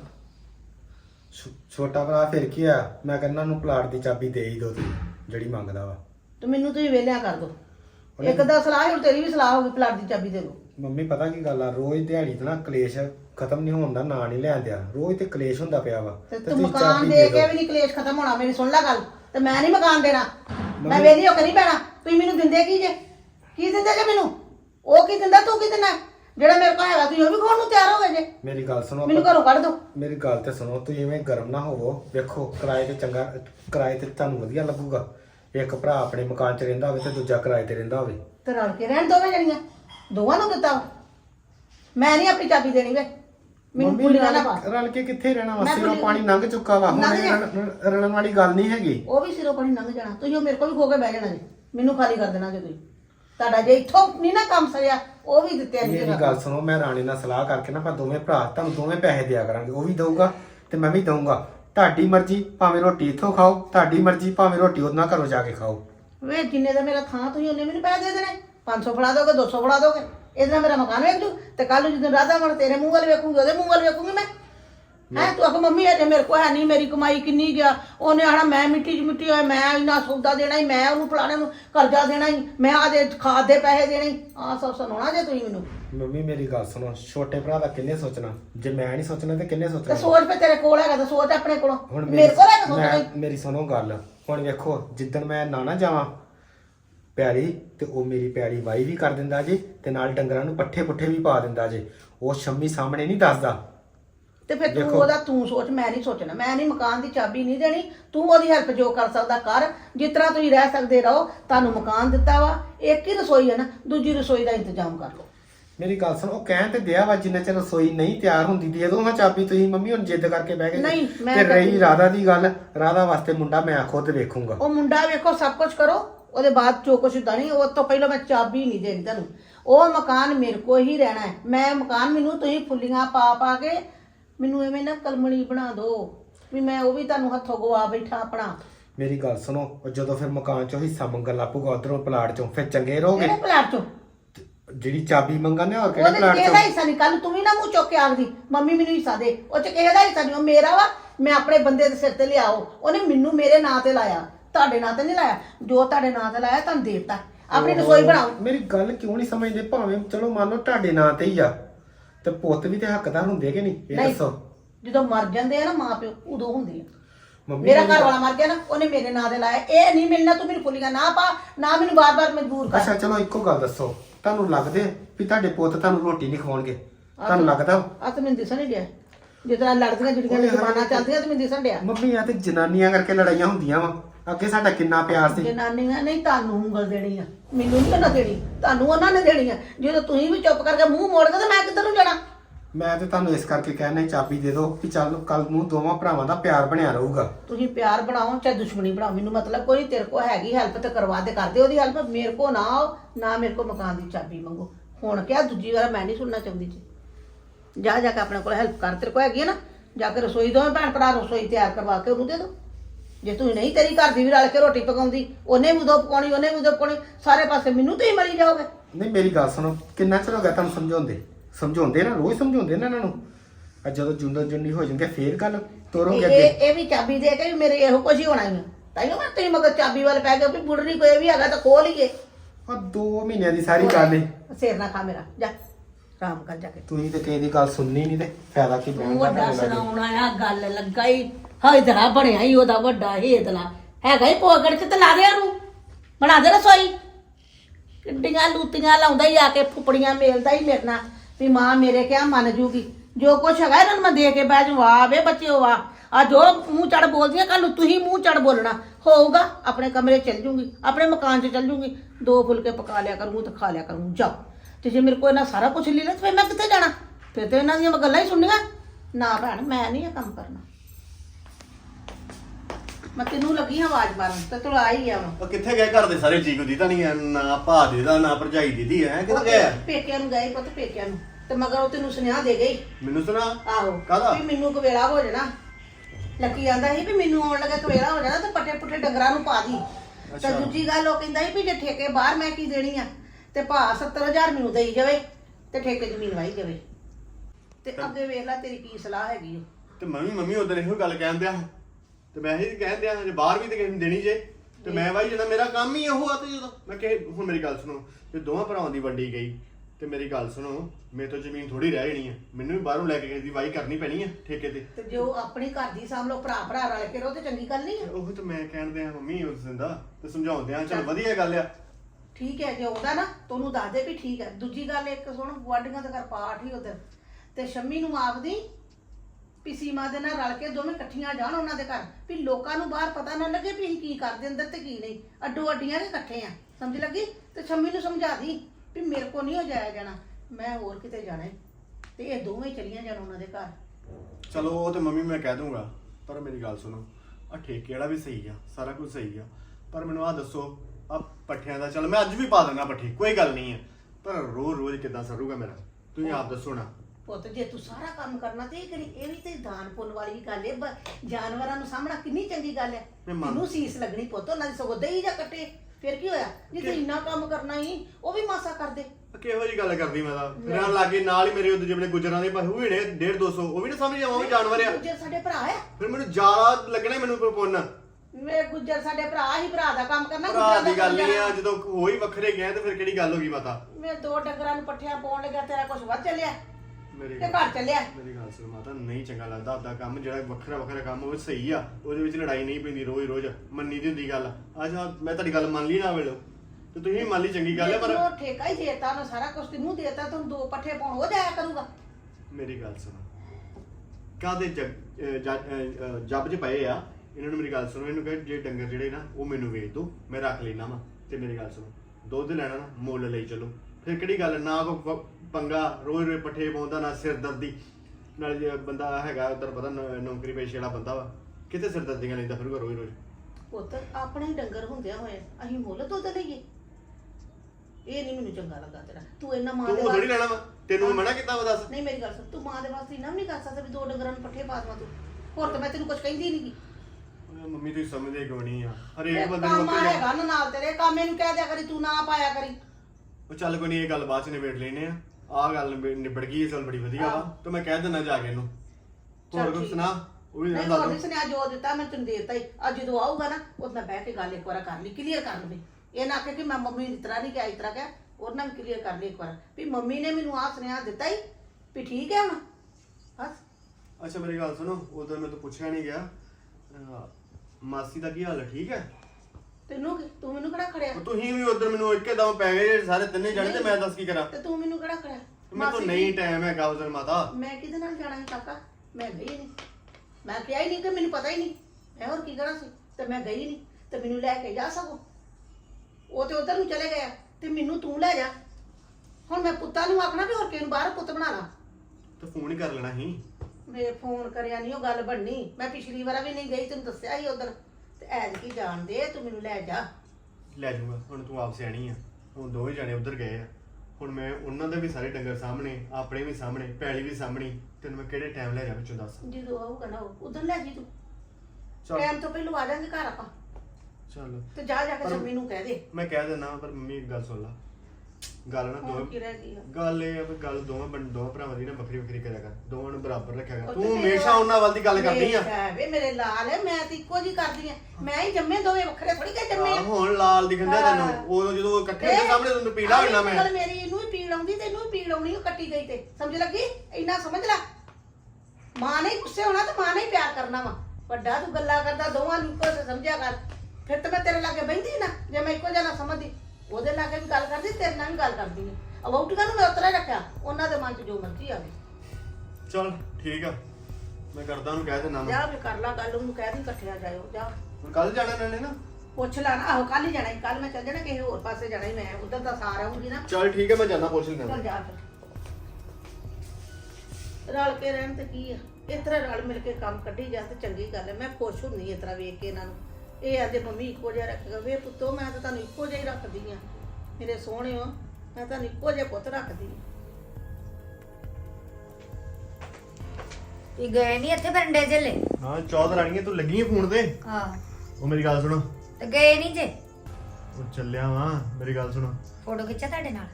ਛੋ- ਛੋਟਾ ਭਰਾ ਫਿਰ ਕੀ ਆ? ਮੈਂ ਕਹਿੰਦਾ ਨੂੰ ਪਲਾਟ ਦੀ ਚਾਬੀ ਦੇ ਹੀ ਦੋ ਤੁਸੀਂ ਜਿਹੜੀ ਮੰਗਦਾ ਵਾ। ਤੇ ਮੈਨੂੰ ਤੁਸੀਂ ਵੇਲਿਆ ਕਰ ਦੋ ਇੱਕ ਦਾ ਸਲਾਹ ਹੈ, ਹੁਣ ਤੇਰੀ ਵੀ ਸਲਾਹ ਹੋਊਗੀ ਪਲਾਟ ਦੀ ਚਾਬੀ ਦੇ ਦੋ ਮੰਮੀ ਪਤਾ ਕੀ ਗੱਲ ਆ? ਰੋਜ਼ ਦਿਹਾੜੀ ਤੇ ਨਾ ਕਲੇਸ਼ ਖਤਮ ਨਹੀਂ ਹੋਣ ਦਾ ਨਾਂ ਨਹੀਂ ਲੈਣ ਦਿਆ। ਰੋਜ਼ ਤੇ ਕਲੇਸ਼ ਹੁੰਦਾ ਪਿਆ ਵਾ। ਤੇ ਤੇ ਤੂੰ ਮਕਾਨ ਦੇ ਕੇ। ਵੀ ਨਹੀਂ ਕਲੇਸ਼ ਖਤਮ ਹੋਣਾ ਮੇਰੀ ਸੁਣ ਲੈ ਗੱਲ। ਤੇ ਮੈਂ ਨਹੀਂ ਮਕਾਨ ਦੇਣਾ। ਮੈਂ ਵੇਲੀ ਹੋ ਕੇ ਨਹੀਂ ਪੈਣਾ ਤੁਸੀਂ ਮੈਨੂੰ ਦਿੰਦੇ ਕੀ ਜੇ? ਕੀ ਦਿੰਦੇ ਜੇ ਮੈਨੂੰ? ਉਹ ਕੀ ਦਿੰਦਾ ਤੂੰ ਕੀ ਦਿੰਦਾ? ਜਿਹੜਾ ਮੇਰੇ ਕੋਲ ਹੈਗਾ ਤੁਸੀਂ ਉਹ ਵੀ ਖਾਣ ਨੂੰ ਤਿਆਰ ਹੋ ਗਏ ਜੇ। ਮੇਰੀ ਗੱਲ ਸੁਣੋ ਮੈਨੂੰ ਘਰੋਂ ਕੱਢ ਦੋ। ਮੇਰੀ ਗੱਲ ਤੇ ਸੁਣੋ ਤੁਸੀਂ ਐਵੇਂ ਗਰਮ ਨਾ ਹੋਵੋ। ਵੇਖੋ ਕਿਰਾਏ ਤੇ ਚੰਗਾ ਕਿਰਾਏ ਤੇ ਤੁਹਾਨੂੰ ਵਧੀਆ ਲੱਗੂਗਾ। ਇੱਕ ਭਰਾ ਆਪਣੇ ਮਕਾਨ 'ਚ ਰਹਿੰਦਾ ਹੋਵੇ ਤੇ ਦੂਜਾ ਕਿਰਾਏ ਤੇ ਰਹਿੰਦਾ ਹੋਵੇ। ਤੇ ਰਲ ਕੇ ਰਹਿਣ ਦੋਵੇਂ ਜਣੀਆਂ। ਦੋਵਾਂ ਨੂੰ ਦਿੱਤਾ ਵਾ। ਮੈਂ ਨਹੀਂ ਆਪਣੀ ਚਾਬੀ ਦੇਣੀ ਵੇ। ਮੈਨੂੰ ਮੰਮੀ ਭੁੱਲਣਾ ਨਾ ਰਲ- ਕੇ ਕਿੱਥੇ ਰਹਿਣਾ ਵਾ? ਮੈਂ ਸਿਰੋਂ ਭੁੱਲੀ- ਪਾਣੀ ਲੰਘ ਚੁੱਕਾ ਵਾ। ਹੁਣ ਲੰਘ ਇਹ ਗਿਆ। ਰਲ- ਰਲਣ ਵਾਲੀ ਗੱਲ ਨਹੀਂ ਹੈਗੀ। ਉਹ ਵੀ ਸਿਰੋਂ ਪਾਣੀ ਲੰਘ ਜਾਣਾ। ਤੁਸੀਂ ਉਹ ਮੇਰੇ ਕੋਲ ਵੀ ਖੋ ਕੇ ਬਹਿ ਜਾਣਾ ਜੀ। ਮੈਨੂੰ ਖਾਲੀ ਕਰ ਦੇਣਾ ਜੇ ਤੁਸੀਂ। ਤੁਹਾਡਾ ਜੇ ਇੱਥੋਂ ਨਹੀਂ ਨਾ ਕੰਮ ਸਰਿਆ ਉਹ ਵੀ ਦਿੱਤੇ ਅੱਜ ਮੇਰੀ ਗੱਲ ਸੁਣੋ ਮੈਂ ਰਾਣੀ ਨਾਲ ਸਲਾਹ ਕਰਕੇ ਨਾ ਆਪਾਂ ਦੋਵੇਂ ਭਰਾ ਤੁਹਾਨੂੰ ਦੋਵੇਂ ਪੈਸੇ ਦਿਆ ਕਰਾਂਗੇ। ਉਹ ਵੀ ਦਊਗਾ ਤੇ ਮੈਂ ਵੀ ਦਊਂਗਾ। ਤੁਹਾਡੀ ਮਰਜ਼ੀ ਭਾਵੇਂ ਰੋਟੀ ਇੱਥੋਂ ਖਾਓ ਤੁਹਾਡੀ ਮਰਜ਼ੀ ਭਾਵੇਂ ਰੋਟੀ ਉਹਦੇ ਨਾਲ ਘਰੋਂ ਜਾ ਕੇ ਖਾਓ। ਵੇ ਜਿੰਨੇ ਦਾ ਮੇਰਾ ਥਾਂ ਤੁਸੀਂ ਉਹਨੇ ਮੈਨੂੰ ਪੈਸੇ ਦੇ ਦੇਣੇ। 500 ਫੜਾ ਦੋਗੇ 200 ਫੜਾ ਦੋਗੇ। ਇਹਦੇ ਨਾਲ ਮੇਰਾ ਮਕਾਨ ਵੇਚ ਜੂ ਤੇ ਕੱਲ ਨੂੰ ਜਦੋਂ ਰਾਧਾ ਮਣ ਤੇਰੇ ਮੂੰਹ ਵੱਲ ਵੇਖੂਗੀ ਉਹਦੇ ਮੂੰਹ ਵੱਲ ਵੇਖੂਗੀ ਮੈਂ। ਹੈ ਤੂੰ ਆਖ ਮੰਮੀ ਅਜੇ ਮੇਰੇ ਕੋਲ ਹੈ ਨਹੀਂ ਮੇਰੀ ਕਮਾਈ ਕਿੰਨੀ ਗਿਆ। ਉਹਨੇ ਆਣਾ ਮੈਂ ਮਿੱਟੀ 'ਚ ਮਿੱਟੀ ਹੋਇਆ ਮੈਂ ਇੰਨਾ ਸੌਦਾ ਦੇਣਾ ਹੀ ਮੈਂ ਉਹਨੂੰ ਫਲਾਣੇ ਨੂੰ ਕਰਜ਼ਾ ਦੇਣਾ ਹੀ ਮੈਂ ਆਦੇ ਖਾਦ ਦੇ ਪੈਸੇ ਦੇਣੇ ਹੀ। ਆ ਸਭ ਸੁਣਾਉਣਾ ਜੇ ਤੁਸੀਂ ਮੈਨੂੰ। ਮੰਮੀ ਮੇਰੀ ਗੱਲ ਸੁਣੋ ਛੋਟੇ ਭਰਾ ਦਾ ਕਿੰਨੇ ਸੋਚਣਾ? ਜੇ ਮੈਂ ਨਹੀਂ ਸੋਚਣਾ ਤੇ ਕਿੰਨੇ ਤੇ ਸੋਚਣਾ ਸੋਚ ਪੇ ਤੇਰੇ ਕੋਲ ਹੈਗਾ ਤਾਂ ਸੋਚ ਆਪਣੇ ਕੋਲੋਂ। ਹੁਣ ਮੇਰੇ ਕੋਲ ਹੈਗਾ ਮੈਂ ਹੀ। ਮੇਰੀ ਸੁਣੋ ਗੱਲ। ਹੁਣ ਵੇਖੋ ਜਿੱਦਣ ਮੈਂ ਨਾ ਨਾ ਜਾਵਾਂ ਪਿਆਲੀ ਤੇ ਉਹ ਮੇਰੀ ਪਿਆਲੀ ਵਾਈ ਵੀ ਕਰ ਦਿੰਦਾ ਜੀ ਤੇ ਨਾਲ ਡੰਗਰਾਂ ਨੂੰ ਪੱਠੇ ਪੁੱਠੇ ਵੀ ਪਾ ਦਿੰਦਾ ਜੀ। ਉਹ ਸ਼ੰਮੀ ਸਾਹਮਣੇ ਨਹੀਂ ਦੱਸਦਾ। ਤੇ ਫਿਰ ਤੂੰ ਦੇਖੋ। ਉਹਦਾ ਤੂੰ ਸੋਚ ਮੈਂ ਨਹੀਂ ਸੋਚਣਾ। ਮੈਂ ਨਹੀਂ ਮਕਾਨ ਦੀ ਚਾਬੀ ਨਹੀਂ ਦੇਣੀ। ਤੂੰ ਉਹਦੀ ਹੈਲਪ ਜੋ ਕਰ ਸਕਦਾ ਕਰ। ਜਿਸ ਤਰ੍ਹਾਂ ਤੁਸੀਂ ਰਹਿ ਸਕਦੇ ਰਹੋ ਤੁਹਾਨੂੰ ਮਕਾਨ ਦਿੱਤਾ ਵਾ। ਇੱਕ ਹੀ ਰਸੋਈ ਹੈ ਨਾ ਦੂਜੀ ਰਸੋਈ ਦਾ ਇੰਤਜ਼ਾਮ ਕਰ ਲਓ। ਮੇਰੀ ਗੱਲ ਸੁਣ ਉਹ ਕਹਿਣ ਤੇ ਦਿਆ ਵਾ ਜਿੰਨਾ ਚਿਰ ਰਸੋਈ ਨਹੀਂ ਤਿਆਰ ਹੁੰਦੀ ਦੇ ਦੋ ਹਾਂ ਚਾਬੀ ਤੁਸੀਂ ਮੰਮੀ ਹੁਣ ਜਿੱਦ ਕਰਕੇ ਬਹਿ ਗਏ। ਨਹੀਂ, ਮੈਂ ਤਾਂ- ਰਹੀ ਰਾਧਾ ਦੀ ਗੱਲ ਰਾਧਾ ਵਾਸਤੇ ਮੁੰਡਾ ਮੈਂ ਖੁਦ ਵੇਖੂੰਗਾ। ਉਹ ਮੁੰਡਾ ਵੇਖੋ ਸਭ ਕੁਝ ਕਰੋ। ਉਹਦੇ ਬਾਅਦ ਜੋ ਕੁਛ ਹੁੰਦਾ ਨਹੀਂ ਉਹ ਤੋਂ ਪਹਿਲਾਂ ਮੈਂ ਚਾਬੀ ਨਹੀਂ ਦੇਣੀ ਤੁਹਾਨੂੰ। ਉਹ ਮਕਾਨ ਮੇਰੇ ਕੋ ਹੀ ਰਹਿਣਾ ਹੈ। ਮੈਂ ਮਕਾਨ ਮੈਨੂੰ ਤੁਸੀਂ ਫੁੱਲੀਆਂ ਪਾ ਪਾ ਕੇ ਮੈਨੂੰ ਐਵੇਂ ਨਾ ਕਲਮਣੀ ਬਣਾ ਦਿਓ। ਵੀ ਮੈਂ ਉਹ ਵੀ ਤੁਹਾਨੂੰ ਹੱਥੋਂ ਗਵਾ ਬੈਠਾ ਆਪਣਾ। ਮੇਰੀ ਗੱਲ ਸੁਣੋ ਉਹ ਜਦੋਂ ਫਿਰ ਮਕਾਨ ਚੋਂ ਹਿੱਸਾ ਮੰਗਣ ਲੱਪੂਗਾ ਉਧਰੋਂ ਪਲਾਟ ਚੋਂ ਫਿਰ ਚੰਗੇ ਰਹੋਗੇ? ਕਿਹੜੇ ਪਲਾਟ ਚੋਂ? ਜਿਹੜੀ ਚਾਬੀ ਮੰਗਾਂਗੇ ਹੋਰ ਕਿਹੜੇ ਉਹਦੇ ਚ ਪਲਾਟ ਕਿਸੇ ਦਾ ਚੋਂ? ਹਿੱਸਾ ਨਹੀਂ? ਕੱਲ ਤੂੰ ਵੀ ਨਾ ਮੂੰਹ ਚੁੱਕ ਕੇ ਆਖਦੀ ਮੰਮੀ ਮੈਨੂੰ ਹਿੱਸਾ ਦੇ। ਉਹ ਚ ਕਿਸੇ ਦਾ ਹਿੱਸਾ ਨਹੀਂ? ਉਹ ਮੇਰਾ ਵਾ ਮੈਂ ਆਪਣੇ ਬੰਦੇ ਦੇ ਸਿਰ ਤੇ ਲਿਆਓ। ਉਹਨੇ ਮੈਨੂੰ ਮੇਰੇ ਨਾਂ ਤੇ ਲਾਇਆ। ਤੁਹਾਡੇ ਨਾਂ ਤੇ ਨਹੀਂ ਲਾਇਆ। ਜੋ ਤੁਹਾਡੇ ਨਾਂ ਤੇ ਲਾਇਆ ਤੁਹਾਨੂੰ ਦੇਤਾ ਆਪਣੀ ਰਸੋਈ ਬਣਾਓ। ਮੇਰੀ ਗੱਲ ਕਿਉਂ ਨਹੀਂ ਸਮਝਦੇ? ਭਾਵੇਂ ਚਲੋ ਮੰਨ ਲਓ ਤੁਹਾਡੇ ਨਾਂ ਤੇ ਹੀ ਆ ਤੇ ਪੁੱਤ ਵੀ ਤੇ ਹੱਕਦਾਰ ਹੁੰਦੇ ਕਿ ਨਹੀਂ? ਇਹ ਨਹੀਂ ਦੱਸੋ। ਜਦੋਂ ਮਰ ਜਾਂਦੇ ਆ ਨਾ ਮਾਂ ਪਿਓ ਉਦੋਂ ਹੁੰਦੇ ਆ। ਮੰਮੀ ਮੇਰਾ ਘਰ ਵਾਲਾ ਮਰ ਗਿਆ ਨਾ ਉਹਨੇ ਮੇਰੇ ਨਾਂ ਤੇ ਲਾਇਆ। ਇਹ ਨਹੀਂ ਮਿਲਣਾ ਤੂੰ ਮੈਨੂੰ ਫੁੱਲੀਆਂ ਨਾ ਪਾ ਨਾ ਮੈਨੂੰ ਬਾਰ-ਬਾਰ ਮਜਬੂਰ ਕਰ। ਅੱਛਾ ਚਲੋ ਇੱਕੋ ਗੱਲ ਦੱਸੋ। ਤੁਹਾਨੂੰ ਲੱਗਦੇ ਵੀ ਤੁਹਾਡੇ ਪੁੱਤ ਤੁਹਾਨੂੰ ਰੋਟੀ ਨਹੀਂ ਖਵਾਉਣਗੇ? ਤੁਹਾਨੂੰ ਲੱਗਦਾ? ਆ ਤਾਂ ਮੈਨੂੰ ਦਿਸਣ ਨਹੀਂ ਡਿਆ। ਜਿਸ ਤਰ੍ਹਾਂ ਲੜਦੀਆਂ ਜਿਹੜੀਆਂ ਨੇ ਜ਼ਬਾਨਾਂ ਚੱਲਦੀਆਂ ਤੇ ਮੈਨੂੰ ਦਿਸਣ ਡਿਆ। ਮੰਮੀ ਆ ਤੇ ਜਨਾਨੀਆਂ ਕਰਕੇ ਲੜਾਈਆਂ ਹੁੰਦੀਆਂ ਵਾ। ਅੱਗੇ ਸਾਡਾ ਕਿੰਨਾ ਪਿਆਰ ਸੀ। ਜਨਾਨੀਆਂ ਨਹੀਂ ਤੁਹਾਨੂੰ ਉਂਗਲ ਦੇਣੀ ਆ। ਮੈਨੂੰ ਨਹੀਂ ਉਹਨਾਂ ਦੇਣੀ। ਤੁਹਾਨੂੰ ਉਹਨਾਂ ਨੇ ਦੇਣੀ ਆ। ਜਦੋਂ ਤੁਸੀਂ ਵੀ ਚੁੱਪ ਕਰਕੇ ਮੂੰਹ ਮੋੜ ਕੇ ਤੇ ਮੈਂ ਕਿੱਧਰ ਨੂੰ ਜਾਣਾ? ਮੈਂ ਤੇ ਤੁਹਾਨੂੰ ਇਸ ਕਰਕੇ ਕਹਿਣਾ ਚਾਬੀ ਦੇ ਦਿਓ ਵੀ ਚੱਲ ਕੱਲ ਨੂੰ ਦੋਵਾਂ ਭਰਾਵਾਂ ਦਾ ਪਿਆਰ ਬਣਿਆ ਰਹੂਗਾ। ਤੁਸੀਂ ਪਿਆਰ ਬਣਾਓ ਚਾਹੇ ਦੁਸ਼ਮਣੀ ਬਣਾਓ। ਮੈਨੂੰ ਮਤਲਬ ਕੋਈ ਨੀ, ਤੇਰੇ ਕੋ ਹੈਗੀ ਹੈਲਪ ਤੇ ਕਰਵਾ ਦੇ ਕਰਦੇ ਉਹਦੀ ਹੈਲਪ ਮੇਰੇ ਕੋ ਨਾ ਆਓ ਨਾ ਮੇਰੇ ਕੋ ਮਕਾਨ ਦੀ ਚਾਬੀ ਮੰਗੋ। ਹੁਣ ਕਿਹਾ ਦੂਜੀ ਵਾਰ ਮੈਂ ਨਹੀਂ ਸੁਣਨਾ ਚਾਹੁੰਦੀ ਜੀ। ਜਾ ਜਾ ਕੇ ਆਪਣੇ ਕੋਲ ਹੈਲਪ ਕਰ। ਤੇਰੇ ਕੋ ਹੈਗੀ ਹੈ ਨਾ। ਜਾ ਕੇ ਰਸੋਈ ਦੋਵੇਂ ਭੈਣ ਭਰਾ ਰਸੋਈ ਤਿਆਰ ਕਰਵਾ ਕੇ ਉਹਨੂੰ ਦੇ ਦਿਓ। ਜੇ ਤੂੰ ਨਹੀਂ ਤੇਰੀ ਘਰ ਦੀ ਵੀ ਰਲ ਕੇ ਰੋਟੀ ਪਕਾਉਂਦੀ ਉਹਨੇ ਵੀ ਉਦੋਂ ਪਕਾਉਣੀ ਉਹਨੇ ਵੀ ਉਦੋਂ ਪਕਾਉਣੀ ਸਾਰੇ ਪਾਸੇ ਮੈਨੂੰ ਤੁਸੀਂ ਮਰੀ ਜਾਓਗੇ। ਨਹੀਂ ਮੇਰੀ ਗੱਲ ਸੁਣੋ ਕਿੰਨਾ ਚਿਰ ਹੋ ਗਿਆ ਤੁਹਾਨੂੰ ਸਮਝਾਉਂਦੇ? ਸਮਝਾਉਂਦੇ ਨਾ ਰੋਜ਼ ਸਮਝਾਉਂਦੇ ਨਾ ਇਹਨਾਂ ਨੂੰ। ਅੱਜ ਜਦੋਂ ਜੁੰਡੋ ਜੁੰਡੀ ਹੋ ਜਾਣਗੇ ਫੇਰ ਗੱਲ ਤੋਰੋਗੇ ਇਹ ਅੱਗੇ। ਇਹ ਵੀ ਚਾਬੀ ਦੇ ਕੇ ਵੀ ਮੇਰੇ ਇਹੋ ਕੁਝ ਹੀ ਹੋਣਾ ਹੀ ਤਾਈਓ ਮੈਂ ਤੇਰੀ ਮਗਰ ਚਾਬੀ ਵਾਲੇ ਪੈ ਗਿਆ ਵੀ ਬੁੜਨੀ ਕੋਈ ਵੀ ਹੈਗਾ ਤਾਂ ਖੋਲ ਲਈਏ ਆ 2 ਮਹੀਨਿਆਂ ਦੀ ਸਾਰੀ ਗੱਲ ਏ। ਸਿਰ ਨਾ ਖਾ ਮੇਰਾ ਜਾ ਆਰਾਮ ਕਰ ਜਾ ਕੇ। ਤੁਸੀਂ ਤੇ ਕਿਸੇ ਦੀ ਗੱਲ ਸੁਣਨੀ ਨਹੀਂ ਤੇ ਫਾਇਦਾ ਕੀ ਤੂੰ ਬਹਿਣ ਵੱਡਾ ਦਾ ਤੁਹਾਡੇ ਲਾਗੇ? ਸੁਣਾਉਣਾ ਆ ਗੱਲ ਲੱਗਾ ਹੀ ਹਾਇਦਰਾ ਬਣਿਆ ਹੀ, ਉਹਦਾ ਵੱਡਾ ਹੇਦਲਾ ਹੈਗਾ ਹੀ ਪੋਗੜ ਚ, ਤੇ ਲਾ ਦੇ ਉਹਨੂੰ। ਬਣਾ ਦੇ ਰਸੋਈ। ਕਿੱਡੀਆਂ ਲੂਤੀਆਂ ਲਾਉਂਦਾ ਹੀ ਆ ਕੇ, ਫੁੱਪੜੀਆਂ ਮੇਲਦਾ ਹੀ ਮੇਰੇ ਨਾਲ। ਵੀ ਮਾਂ ਮੇਰੇ ਕਿਹਾ ਮੰਨ ਜੂਗੀ। ਜੋ ਕੁਛ ਹੈਗਾ, ਇਹਨਾਂ ਨੂੰ ਮੈਂ ਦੇ ਕੇ ਬਹਿ ਜੂ ਵਾਹ ਵੇ ਬੱਚਿਓ ਵਾਹ ਆ ਜੋ ਮੂੰਹ ਚੜ ਬੋਲਦੀਆਂ ਕੱਲ ਨੂੰ ਤੁਸੀਂ ਮੂੰਹ ਚੜ ਬੋਲਣਾ। ਹੋਊਗਾ, ਆਪਣੇ ਕਮਰੇ ਚੱਲ ਜੂਗੀ, ਆਪਣੇ ਮਕਾਨ 'ਚ ਚੱਲ ਜੂਗੀ। ਦੋ ਫੁਲਕੇ ਪਕਾ ਲਿਆ ਕਰੂੰ, ਤੇ ਖਾ ਲਿਆ ਕਰੂੰ। ਜਾਓ। ਤੇ ਜੇ ਮੇਰੇ ਕੋਲ ਇਹਨਾਂ ਸਾਰਾ ਕੁਝ ਲੈ ਲਿਆ ਤੇ ਫਿਰ ਮੈਂ ਕਿੱਥੇ ਜਾਣਾ? ਫਿਰ ਤੇ ਇਹਨਾਂ ਦੀਆਂ ਮੈਂ ਗੱਲਾਂ ਹੀ ਸੁਣਨੀਆਂ। ਨਾ ਭੈਣ, ਮੈਂ ਨਹੀਂ ਇਹ ਕੰਮ ਕਰਨਾ। ਮੈਂ ਤੈਨੂੰ ਲੱਗੀ ਆਵਾਜ਼ ਮਾਰਨ ਤੇ ਤੂੰ ਆ ਹੀ ਆ ਵਾ ਉਹ ਕਿੱਥੇ ਗਏ ਘਰ ਦੇ ਸਾਰੇ ਜੀ ਦੀ ਤਾਂ ਨਹੀਂ ਹੈ ਨਾ ਭਾ ਦੀ ਦਾ ਨਾ ਭਰਜਾਈ ਦੀ ਦੀ ਹੈ। ਕਿੱਥੇ ਗਏ? ਆ? ਪੇਕਿਆਂ ਨੂੰ ਗਏ ਪੁੱਤ ਪੇਕਿਆਂ ਨੂੰ। ਤੇ ਮਗਰ ਉਹ ਤੈਨੂੰ ਸੁਨੇਹਾ ਦੇ ਗਈ। ਮੈਨੂੰ ਸੁਣਾ ਆਹੋ ਕਾਹਦਾ? ਵੀ ਮੈਨੂੰ ਕਵੇਲਾ ਹੋ ਜਾਣਾ। ਲੱਕੀ ਆਂਦਾ ਸੀ ਵੀ ਮੈਨੂੰ ਆਉਣ ਲੱਗਾ ਕਵੇਲਾ ਹੋ ਜਾਣਾ ਤੇ ਪੱਟੇ ਪੁੱਟੇ ਡੰਗਰਾਂ ਨੂੰ ਪਾ ਦੀ। ਤੇ ਅੱਛਾ। ਦੂਜੀ ਗੱਲ ਉਹ ਕਹਿੰਦਾ ਸੀ ਵੀ ਜੇ ਠੇਕੇ ਬਾਹਰ ਮੈਂ ਕੀ ਦੇਣੀ ਆ? ਤੇ ਭਾ 70000 ਮੈਨੂੰ ਦੇਈ ਜਾਵੇ ਤੇ ਠੇਕੇ ਜ਼ਮੀਨ ਵਾਹੀ ਜਾਵੇ। ਤੇ ਅੱਗੇ ਵੇਖ ਲੈ ਤੇਰੀ ਕੀ ਸਲਾਹ ਹੈਗੀ ਓ। ਤੇ ਮੰਮੀ ਮੰਮੀ ਉਦੋਂ ਇਹੋ ਗੱਲ ਕਹਿਣ ਦਿਆ ਤੇ ਮੈਂ ਇਹ ਕਹਿਣ ਦਿਆ ਜੇ ਬਾਹਰ ਵੀ ਤੇ ਕਿਸੇ ਨੂੰ ਦੇਣੀ ਜੇ। ਤੇ ਮੈਂ ਬਾਈ ਜਿਹੜਾ ਮੇਰਾ ਕੰਮ ਹੀ ਉਹ ਆ ਤੇ ਜਦੋਂ। ਮੈਂ ਕਿ ਹੁਣ ਮੇਰੀ ਗੱਲ ਸੁਣੋ ਜੇ ਦੋਵਾਂ ਭਰਾਵਾਂ ਦੀ ਵੰਡੀ ਗਈ ਤੇ ਮੇਰੀ ਗੱਲ ਸੁਣੋ ਮੇਰੇ ਤੋਂ ਜ਼ਮੀਨ ਥੋੜੀ ਰਹਿ ਜਾਣੀ ਹੈ ਮੈਨੂੰ ਵੀ ਬਾਹਰੋਂ ਲੈ ਕੇ ਕਿਸੇ ਦੀ ਵਾਈ ਕਰਨੀ ਪੈਣੀ ਹੈ ਠੇਕੇ ਤੇ। ਤੇ ਜੋ ਆਪਣੀ ਘਰ ਦੀ ਸਾਂਭ ਲੋ ਭਰਾ ਭਰਾ ਰਲ ਕੇ ਰਹੋ ਤੇ ਚੰਗੀ ਗੱਲ ਨਹੀਂ ਆ? ਉਹ ਤਾਂ ਮੈਂ ਕਹਿਣ ਦਿਆ ਮੰਮੀ ਉਸ ਦਿਨ ਦਾ ਤੇ ਸਮਝਾਉਂਦੇ ਆ ਚਲ ਵਧੀਆ ਗੱਲ ਆ। ਠੀਕ ਹੈ ਜੇ ਆਉਂਦਾ ਨਾ ਤੁਹਾਨੂੰ ਦੱਸ ਦੇ ਵੀ ਠੀਕ ਹੈ। ਦੂਜੀ ਗੱਲ ਇੱਕ ਸੁਣ ਗੁਆਂਢੀਆਂ ਦੇ ਘਰ ਪਾਠ ਹੀ ਉਧਰ। ਤੇ ਸ਼ੰਮੀ ਨੂੰ ਆਖਦੀ ਵੀ ਸੀਮਾ ਦੇ ਨਾਲ ਰਲ ਕੇ ਦੋਵੇਂ ਇਕੱਠੀਆਂ ਜਾਣ ਉਹਨਾਂ ਦੇ ਘਰ। ਵੀ ਲੋਕਾਂ ਨੂੰ ਬਾਹਰ ਪਤਾ ਨਾ ਲੱਗੇ ਵੀ ਅਸੀਂ ਕੀ ਕਰਦੇ ਅੰਦਰ ਤੇ ਕੀ ਨਹੀਂ। ਅੱਡੋ ਅੱਡੀਆਂ ਦੇ ਇਕੱਠੇ ਆ। ਸਮਝ ਲੱਗੀ? ਤੇ ਸ਼ੰਮੀ ਨੂੰ ਸਮਝਾ ਦੀ ਵੀ ਮੇਰੇ ਕੋ ਨਹੀਂ ਹੋ ਜਾਇਆ ਜਾਣਾ। ਮੈਂ ਹੋਰ ਕਿਤੇ ਜਾਣਾ ਈ। ਤੇ ਇਹ ਦੋਵੇਂ ਚਲੀਆਂ ਜਾਣ ਉਹਨਾਂ ਦੇ ਘਰ। ਚਲੋ, ਉਹ ਤੇ ਮੰਮੀ ਮੈਂ ਕਹਿ ਦੂੰਗਾ, ਪਰ ਮੇਰੀ ਗੱਲ ਸੁਣੋ। ਆ ਠੇਕੇ ਵਾਲਾ ਵੀ ਸਹੀ ਆ, ਸਾਰਾ ਕੁਝ ਸਹੀ ਆ। ਪਰ ਮੈਨੂੰ ਆ ਦੱਸੋ ਆ ਪੱਠਿਆਂ ਦਾ ਚਲ ਮੈਂ ਅੱਜ ਵੀ ਪਾ ਦੇਣਾ ਪੱਠੀ, ਕੋਈ ਗੱਲ ਨਹੀਂ ਹੈ ਪਰ ਰੋਜ਼ ਰੋਜ਼ ਕਿੱਦਾਂ ਸਰੂਗਾ ਮੇਰਾ? ਤੁਸੀਂ ਆਪ ਦੱਸੋ ਨਾ। ਪੁੱਤ ਜੇ ਤੂੰ ਸਾਰਾ ਕੰਮ ਕਰਨਾ ਤੇ ਇਹ ਕਰੀ ਇਹ ਵੀ ਤੇ ਦਾਨ ਪੁੰਨ ਵਾਲੀ ਗੱਲ ਹੈ ਬ- ਜਾਨਵਰਾਂ ਨੂੰ ਸਾਹਮਣਾ ਕਿੰਨੀ ਚੰਗੀ ਗੱਲ ਹੈ ਮੈਂ ਮੰਨ- ਤੈਨੂੰ ਸੀਸ ਲੱਗਣੀ ਪੁੱਤ? ਉਹਨਾਂ ਦੀ ਸਗੋਂ ਦਈ ਜਾਂ ਕੱਟੇ ਫਿਰ ਕੀ ਹੋਇਆ? ਜੇ ਤੇ ਇੰਨਾ ਕੰਮ ਕਰਨਾ ਹੀ ਉਹ ਵੀ ਮਾਸਾ ਕਰਦੇ ਕਿਹੋ ਜੀ ਗੱਲ ਕਰਦੀ ਮੈਂ ਤਾਂ? ਫਿਰ ਲਾਗੇ ਨਾਲ ਹੀ ਮੇਰੇ ਉਹ ਜਿਹੜੇ ਗੁਜਰਾਂ ਦੇ ਪਸ਼ੂ ਵੀ ਨੇ 1.5 200 ਉਹ ਵੀ ਨਾ ਸਮਝ ਜਾਵਾਂ ਉਹ ਵੀ ਜਾਨਵਰ ਆ। ਗੁੱਜਰ ਸਾਡੇ ਭਰਾ ਆ। ਫਿਰ ਮੈਨੂੰ ਜ਼ਿਆਦਾ ਲੱਗਣਾ ਮੈਨੂੰ ਕੋਈ ਪੁੰਨ। ਮੇ ਗੁੱਜਰ ਸਾਡੇ ਭਰਾ ਹੀ ਭਰਾ ਦਾ ਕੰਮ ਕਰਨਾ ਭਰਾ ਗੁੱਜਰਾਂ ਦਾ ਦੀ ਗੱਲ ਨਹੀਂ ਆ। ਜਦੋਂ ਹੋਈ ਵੱਖਰੇ ਗਏ ਤੇ ਫਿਰ ਕਿਹੜੀ ਗੱਲ ਹੋ ਗਈ ਮਾਤਾ? ਮੈਂ ਦੋ ਡੰਗਰਾਂ ਨੂੰ ਪੱਠਿਆਂ ਪਾਉਣ ਲੱਗਾ ਤੇਰਾ ਕੁਝ ਵੱਧ ਚੱਲਿਆ। ਮੇਰੀ ਤੇ ਘਰ ਚੱਲਿਆ। ਮੇਰੀ ਗੱਲ ਸੁਣ ਮਾਤਾ ਨਹੀਂ ਚੰਗਾ ਲੱਗਦਾ ਆਪਦਾ ਕੰਮ ਜਿਹੜਾ ਵੱਖਰਾ ਵੱਖਰਾ ਕੰਮ ਉਹ ਸਹੀ ਆ। ਉਹਦੇ ਵਿੱਚ ਲੜਾਈ ਨਹੀਂ ਪੈਂਦੀ ਰੋਜ਼ ਰੋਜ਼ ਮੰਨੀ ਦੀ ਹੁੰਦੀ ਗੱਲ। ਅੱਜ ਮੈਂ ਤੁਹਾਡੀ ਗੱਲ ਮੰਨ ਲਈ ਨਾ ਵੇਲੋ। ਤੇ ਤੁਸੀਂ ਵੀ ਮੰਨ ਲਈ ਚੰਗੀ ਗੱਲ ਹੈ ਪਰ ਉਹ ਠੇਕਾ ਹੀ ਦੇਤਾ ਉਹਨੂੰ ਸਾਰਾ ਕੁਝ ਤੈਨੂੰ ਦੇਤਾ ਤੂੰ ਦੋ ਪੱਠੇ ਪਾਉਣ ਉਹ ਜਾਇਆ ਕਰੂਗਾ। ਮੇਰੀ ਗੱਲ ਸੁਣੋ। ਕਾਦੇ ਜੱਬ ਚ ਪਏ ਆ ਇਹਨਾਂ ਨੂੰ ਮੇਰੀ ਗੱਲ ਸੁਣੋ ਇਹਨੂੰ ਕਹੇ ਜੇ ਡੰਗਰ ਜਿਹੜੇ ਨਾ ਉਹ ਮੈਨੂੰ ਵੇਚ ਦੋ ਮੈਂ ਰੱਖ ਲੈਣਾ ਵਾ। ਤੇ ਮੇਰੀ ਗੱਲ ਸੁਣੋ ਦੁੱਧ ਲੈਣਾ ਨਾ ਮੁੱਲ ਲਈ ਚਲੋ। ਫਿਰ ਕਿਹੜੀ ਗੱਲ ਨਾ ਕੋ ਪੰਗਾ ਰੋਜ਼ ਰੋਜ਼ ਪੱਠੇ ਪਾਉਂਦਾ ਨਾ ਸਿਰਦਰਦੀ ਨਾਲ ਜੇ ਬੰਦਾ ਹੈਗਾ ਉਧਰ ਪਤਾ ਨ- ਨੌਕਰੀ ਪੇਸ਼ੇ ਵਾਲਾ ਬੰਦਾ ਵਾ। ਕਿਤੇ ਸਿਰਦਰਦੀਆਂ ਲੈਂਦਾ ਫਿਰੂਗਾ ਰੋਜ਼ ਰੋਜ਼ ਪੁੱਤ ਆਪਣੇ ਹੀ ਡੰਗਰ ਹੁੰਦਿਆਂ ਹੋਏ। ਅਸੀਂ ਮੁੱਲ ਦੁੱਧ ਲਈਏ ਇਹ ਨਹੀਂ ਮੈਨੂੰ ਚੰਗਾ ਲੱਗਾ ਤੇਰਾ। ਤੂੰ ਇੰਨਾ ਮਾਂ ਤੂੰ ਦੇ ਉਹ ਥੋੜੀ ਲੈਣਾ ਵਾ। ਤੈਨੂੰ ਮਨਾ ਕੀਤਾ ਵਾ ਦੱਸ। ਨਹੀਂ ਮੇਰੀ ਗੱਲ ਸੁਣ। ਤੂੰ ਮਾਂ ਦੇ ਵਾਸਤੇ ਇੰਨਾ ਵੀ ਨਹੀਂ ਕਰ ਸਕਦਾ ਵੀ ਦੋ ਡੰਗਰਾਂ ਨੂੰ ਪੱਠੇ ਪਾ ਦੇਵਾਂ ਤੂੰ। ਹੋਰ ਤਾਂ ਮੈਂ ਤੈਨੂੰ ਕੁਝ ਕਹਿੰਦੀ ਨਹੀਂ ਓਏ ਮੰਮੀ ਤੁਸੀਂ ਸਮਝਦੇ ਕਿਉਂ ਨਹੀਂ ਆ? ਹਰੇਕ ਬੰਦੇ ਨੂੰ ਕੰਮ ਹੈਗਾ ਨਾ ਨਾਲ ਤੇਰੇ। ਕੰਮ ਇਹਨੂੰ ਕਹਿ ਦਿਆ ਕਰੀ ਤੂੰ ਨਾ ਪਾਇਆ ਕਰੀ। ਉਹ ਚੱਲ ਕੋਈ ਨਹੀਂ ਇਹ ਗੱਲ ਬਾਅਦ ਚ ਨਿਬੇੜ ਲੈਨੇ ਆ। ਆਹ ਗੱਲ ਨਿਬੇ- ਨਿਬੜ ਗਈ ਇਹ ਚੱਲ ਬੜੀ ਵਧੀਆ ਵਾ ਤੇ ਮੈਂ ਕਹਿ ਦਿੰਦਾ ਜਾ ਕੇ ਇਹਨੂੰ। ਹੋਰ ਕੁਝ। ਸੁਣਾ ਉਹ ਵੀ ਨਹੀਂ ਦੱਸ ਦਿਓ। ਜੋ ਦਿੱਤਾ ਮੈਂ ਤੈਨੂੰ ਦੇਤਾ ਹੀ। ਅੱਜ ਜਦੋਂ ਆਊਗਾ ਨਾ ਉਹਦੇ ਬਹਿ ਕੇ ਗੱਲ ਇੱਕ ਵਾਰ ਕਰ ਲਈ ਕਲੀਅਰ ਕਰ ਲਵੇ ਇਹ ਨਾ ਕਿ ਮੈਂ ਮੰਮੀ ਨੂੰ ਇਸ ਤਰ੍ਹਾਂ ਨਹੀਂ ਕਿਹਾ ਇਸ ਤਰ੍ਹਾਂ ਕਿਹਾ। ਉਹਦੇ ਨਾਲ ਵੀ ਕਲੀਅਰ ਕਰ ਲਈ ਇੱਕ ਵਾਰ। ਵੀ ਮੰਮੀ ਨੇ ਮੈਨੂੰ ਆਹ ਸੁਨੇਹਾ ਦਿੱਤਾ ਹੀ ਵੀ ਠੀਕ ਹੈ ਹੁਣ? ਬਸ। ਅੱਛਾ ਮੇਰੀ ਗੱਲ ਸੁਣੋ ਉਦੋਂ ਮੈਂ ਤਾਂ ਪੁੱਛਿਆ ਨਹੀਂ ਗਿਆ। ਅਹ, ਮਾਸੀ ਦਾ ਕੀ ਹਾਲ ਹੈ ਠੀਕ ਹੈ? ਤੈਨੂੰ ਤੂੰ ਮੈਨੂੰ ਕਿਹੜਾ ਖੜਿਆ? ਤੁਸੀਂ ਵੀ ਉਧਰ ਮੈਨੂੰ ਇੱਕੇ ਦਮ ਪੈ ਗਏ ਸਾਰੇ ਤਿੰਨੇ ਜਣੇ ਤੇ ਮੈਂ ਦੱਸ ਕੀ ਕਰਾਂ? ਤੇ ਤੂੰ ਮੈਨੂੰ ਕਿਹੜਾ ਖੜਿਆ? ਮੈਂ ਤਾਂ ਨਹੀਂ ਟਾਈਮ ਹੈਗਾ ਉਧਰ ਮਾਤਾ। ਮੈਂ ਕਿਹਦੇ ਨਾਲ ਜਾਣਾ ਸੀ ਕਾਕਾ? ਮੈਂ ਗਈ ਨਹੀਂ। ਮੈਂ ਕਿਹਾ ਹੀ ਨਹੀਂ ਕਿ ਮੈਨੂੰ ਪਤਾ ਹੀ ਨਹੀਂ। ਮੈਂ ਹੋਰ ਕੀ ਕਰਾਂ ਸੀ? ਤੇ ਮੈਂ ਗਈ ਨਹੀਂ। ਤੇ ਮੈਨੂੰ ਲੈ ਕੇ ਜਾ ਸਕੋ ਉਹ ਤੇ ਉਧਰ ਨੂੰ ਚਲੇ ਗਿਆ। ਤੇ ਮੈਨੂੰ ਤੂੰ ਲੈ ਜਾ। ਹੁਣ ਮੈਂ ਪੁੱਤਾਂ ਨੂੰ ਆਖਣਾ ਵੀ ਹੋਰ ਕਿਹਨੂੰ ਬਾਹਰ ਪੁੱਤ ਬਣਾ ਲਾ। ਤੇ ਫੋਨ ਹੀ ਕਰ ਲੈਣਾ ਸੀ। ਮੇਰੇ ਫੋਨ ਕਰਿਆ ਨਹੀਂ ਉਹ ਗੱਲ ਬਣਨੀ। ਮੈਂ ਪਿਛਲੀ ਵਾਰ ਵੀ ਨਹੀਂ ਗਈ ਤੈਨੂੰ ਦੱਸਿਆ ਸੀ ਉਧਰ। ਐਜ ਕੀ ਜਾਣ ਦੇ ਤੂੰ ਮੈਨੂੰ ਲੈ ਜਾ। ਲੈ ਜਾਊਗਾ ਹੁਣ ਤੂੰ ਆਪ ਸਿਆਣੀ ਆ। ਹੁਣ ਦੋਵੇਂ ਜਣੇ ਉਧਰ ਗਏ ਆ। ਹੁਣ ਮੈਂ ਉਹਨਾਂ ਦੇ ਵੀ ਸਾਰੇ ਡੰਗਰ ਸਾਹਮਣੇ ਆਪਣੇ ਵੀ ਸਾਹਮਣੇ ਪੈਲੀ ਵੀ ਸਾਹਮਣੇ ਤੈਨੂੰ ਮੈਂ ਕਿਹੜੇ ਟਾਈਮ ਲੈ ਜਾ ਵਿੱਚੋਂ ਦੱਸ। ਜਦੋਂ ਆਊਗਾ ਨਾ ਉਧਰ ਲੈ ਜੀ ਤੂੰ। ਚੱਲ। ਟਾਈਮ ਤੋਂ ਪਹਿਲਾਂ ਆ ਜਾਾਂਗੇ ਘਰ ਆਪਾਂ। ਚੱਲ। ਤੇ ਜਾ ਜਾ ਕੇ ਪਰ- ਸ਼ਮੀ ਨੂੰ ਕਹਿ ਦੇ। ਮੈਂ ਕਹਿ ਦਿੰਦਾ ਪਰ ਮੰਮੀ ਇੱਕ ਗੱਲ ਸੁਣ ਲਾ। ਗੱਲ ਨਾ ਹੁਣ ਕੀ ਦੋ ਰਹਿ ਗਈ ਆ? ਗੱਲ ਇਹ ਆ ਵੀ ਗੱਲ ਦੋਵਾਂ ਬੰਦ ਦੋਵਾਂ ਭਰਾਵਾਂ ਦੀ ਨਾ ਵੱਖਰੀ ਵੱਖਰੀ ਕਰਿਆ ਕਰ। ਦੋਵਾਂ ਨੂੰ ਬਰਾਬਰ ਰੱਖਿਆ ਕਰ। ਉਹ ਤੂੰ ਤੇ ਹਮੇਸ਼ਾ ਉਹਨਾਂ ਵੱਲ ਦੀ ਗੱਲ ਕਰਦੀ ਆ। ਵੇਖ ਵੇ ਮੇਰੇ ਲਾਲ ਹੈ ਮੈਂ ਤੇ ਇੱਕੋ ਜੀ ਕਰਦੀ ਆ। ਮੈਂ ਹੀ ਜੰਮੇ ਦੋਵੇਂ ਵੱਖਰੇ ਥੋੜੀ ਕਿ ਜੰਮੇ ਆਹ, ਆ। ਹੁਣ ਲਾਲ ਦਿਖੰਦਾ ਹਾਂ। ਤੈਨੂੰ ਉਦੋਂ ਜਦੋਂ ਇਕੱਠੇ ਇਹ- ਹੁੰਦੇ ਸਾਹਮਣੇ ਤੈਨੂੰ ਪੀਲਾ ਹੋਣਾ ਮੈਂ। ਗੱਲ ਮੇਰੀ ਇਹਨੂੰ ਵੀ ਪੀੜ ਆਉਂਦੀ ਤੈਨੂੰ ਵੀ ਪੀੜ ਆਉਣੀ ਉਹ ਕੱਟੀ ਗਈ ਤੇ। ਸਮਝ ਲੱਗੀ? ਇੰਨਾ ਸਮਝ ਲੈ। ਮਾਂ ਨੇ ਗੁੱਸੇ ਹੋਣਾ ਤੇ ਮਾਂ ਨੇ ਹੀ ਪਿਆਰ ਕਰਨਾ ਵਾ। ਵੱਡਾ ਤੂੰ ਗੱਲਾਂ ਕਰਦਾ ਦੋਵਾਂ ਨੂੰ ਇੱਕੋ ਜਿਹਾ ਸਮਝਿਆ ਕਰ। ਫਿਰ ਤੇ ਮੈਂ ਤੇਰੇ ਲਾਗੇ ਬੈਠੀ ਨਾ ਜੇ ਮੈਂ ਇੱਕੋ ਜਿਹਾ ਨਾ ਸਮਝਦੀ। ਉਹਦੇ ਲਾਗੇ ਵੀ ਗੱਲ ਕਰਦੀ ਤੇਰੇ ਨਾਲ ਵੀ ਗੱਲ ਕਰਦੀ ਨੇ ਅਵਾਊਟੀਆਂ ਨੂੰ ਮੈਂ ਉਤਰਾ ਰੱਖਿਆ ਉਹਨਾਂ ਦੇ ਮਨ 'ਚ ਜੋ ਮਰਜ਼ੀ ਆਵੇ। ਚਲ ਠੀਕ ਆ। ਮੈਂ ਕਰਦਾ ਉਹਨੂੰ ਕਹਿ ਦਿੰਦਾ ਮੈਂ ਜਾ ਵੀ ਕਰ ਲਾ ਗੱਲ ਉਹਨੂੰ ਕਹਿ ਦੀ ਇਕੱਠਿਆ ਜਾਇਓ ਜਾ। ਹੁਣ ਕੱਲ ਜਾਣਾ ਨਾਲੇ ਨਾ? ਪੁੱਛ ਲਾ ਨਾ ਆਹੋ ਕੱਲ ਹੀ ਜਾਣਾ ਕੱਲ ਮੈਂ ਚੱਲ ਜਾਣਾ ਕਿਸੇ ਹੋਰ ਪਾਸੇ ਜਾਣਾ ਹੀ ਮੈਂ ਉਧਰ ਦਾ ਸਾਰ ਆਉਂਗੀ ਨਾ। ਚਲ ਠੀਕ ਹੈ ਮੈਂ ਜਾਣਾ ਪੁੱਛ ਲੈਣਾ ਚੱਲ ਜਾ ਫਿਰ। ਰਲ ਕੇ ਰਹਿਣ ਤੇ ਕੀ ਆ? ਇਸ ਤਰ੍ਹਾਂ ਰਲ ਮਿਲ ਕੇ ਕੰਮ ਕੱਢੀ ਜਾ ਤੇ ਚੰਗੀ ਗੱਲ ਹੈ ਮੈਂ ਖੁਸ਼ ਹੁੰਨੀ ਇਸ ਤਰ੍ਹਾਂ ਵੇਖ ਕੇ ਇਹਨਾਂ ਨੂੰ। ਇਹ ਆਦੇ ਮੰਮੀ ਇੱਕੋ ਜਿਹਾ ਰੱਖੇਗਾ। ਵੇ ਪੁੱਤੋ ਮੈਂ ਤਾਂ ਤੁਹਾਨੂੰ ਇੱਕੋ ਜਿਹਾ ਹੀ ਰੱਖਦੀ ਆ ਮੇਰੇ ਸੋਹਣਿਓ ਮੈਂ ਤੁਹਾਨੂੰ ਇੱਕੋ ਜਿਹਾ ਪੁੱਤ ਰੱਖਦੀ ਆ ਇਹ ਗਏ ਨਹੀਂ ਇੱਥੇ ਬੰਡੇ ਜਲੇ ਹਾਂ ਚੌਧ ਰਾਣੀਏ ਤੂੰ ਲੱਗੀ ਹੈ ਫੋਨ ਤੇ? ਹਾਂ। ਉਹ ਮੇਰੀ ਗੱਲ ਸੁਣੋ। ਤੇ ਗਏ ਨਹੀਂ ਜੇ? ਉਹ ਚੱਲਿਆ ਵਾਂ ਮੇਰੀ ਗੱਲ ਸੁਣੋ। ਫੋਟੋ ਖਿੱਚਾ ਤੁਹਾਡੇ ਨਾਲ?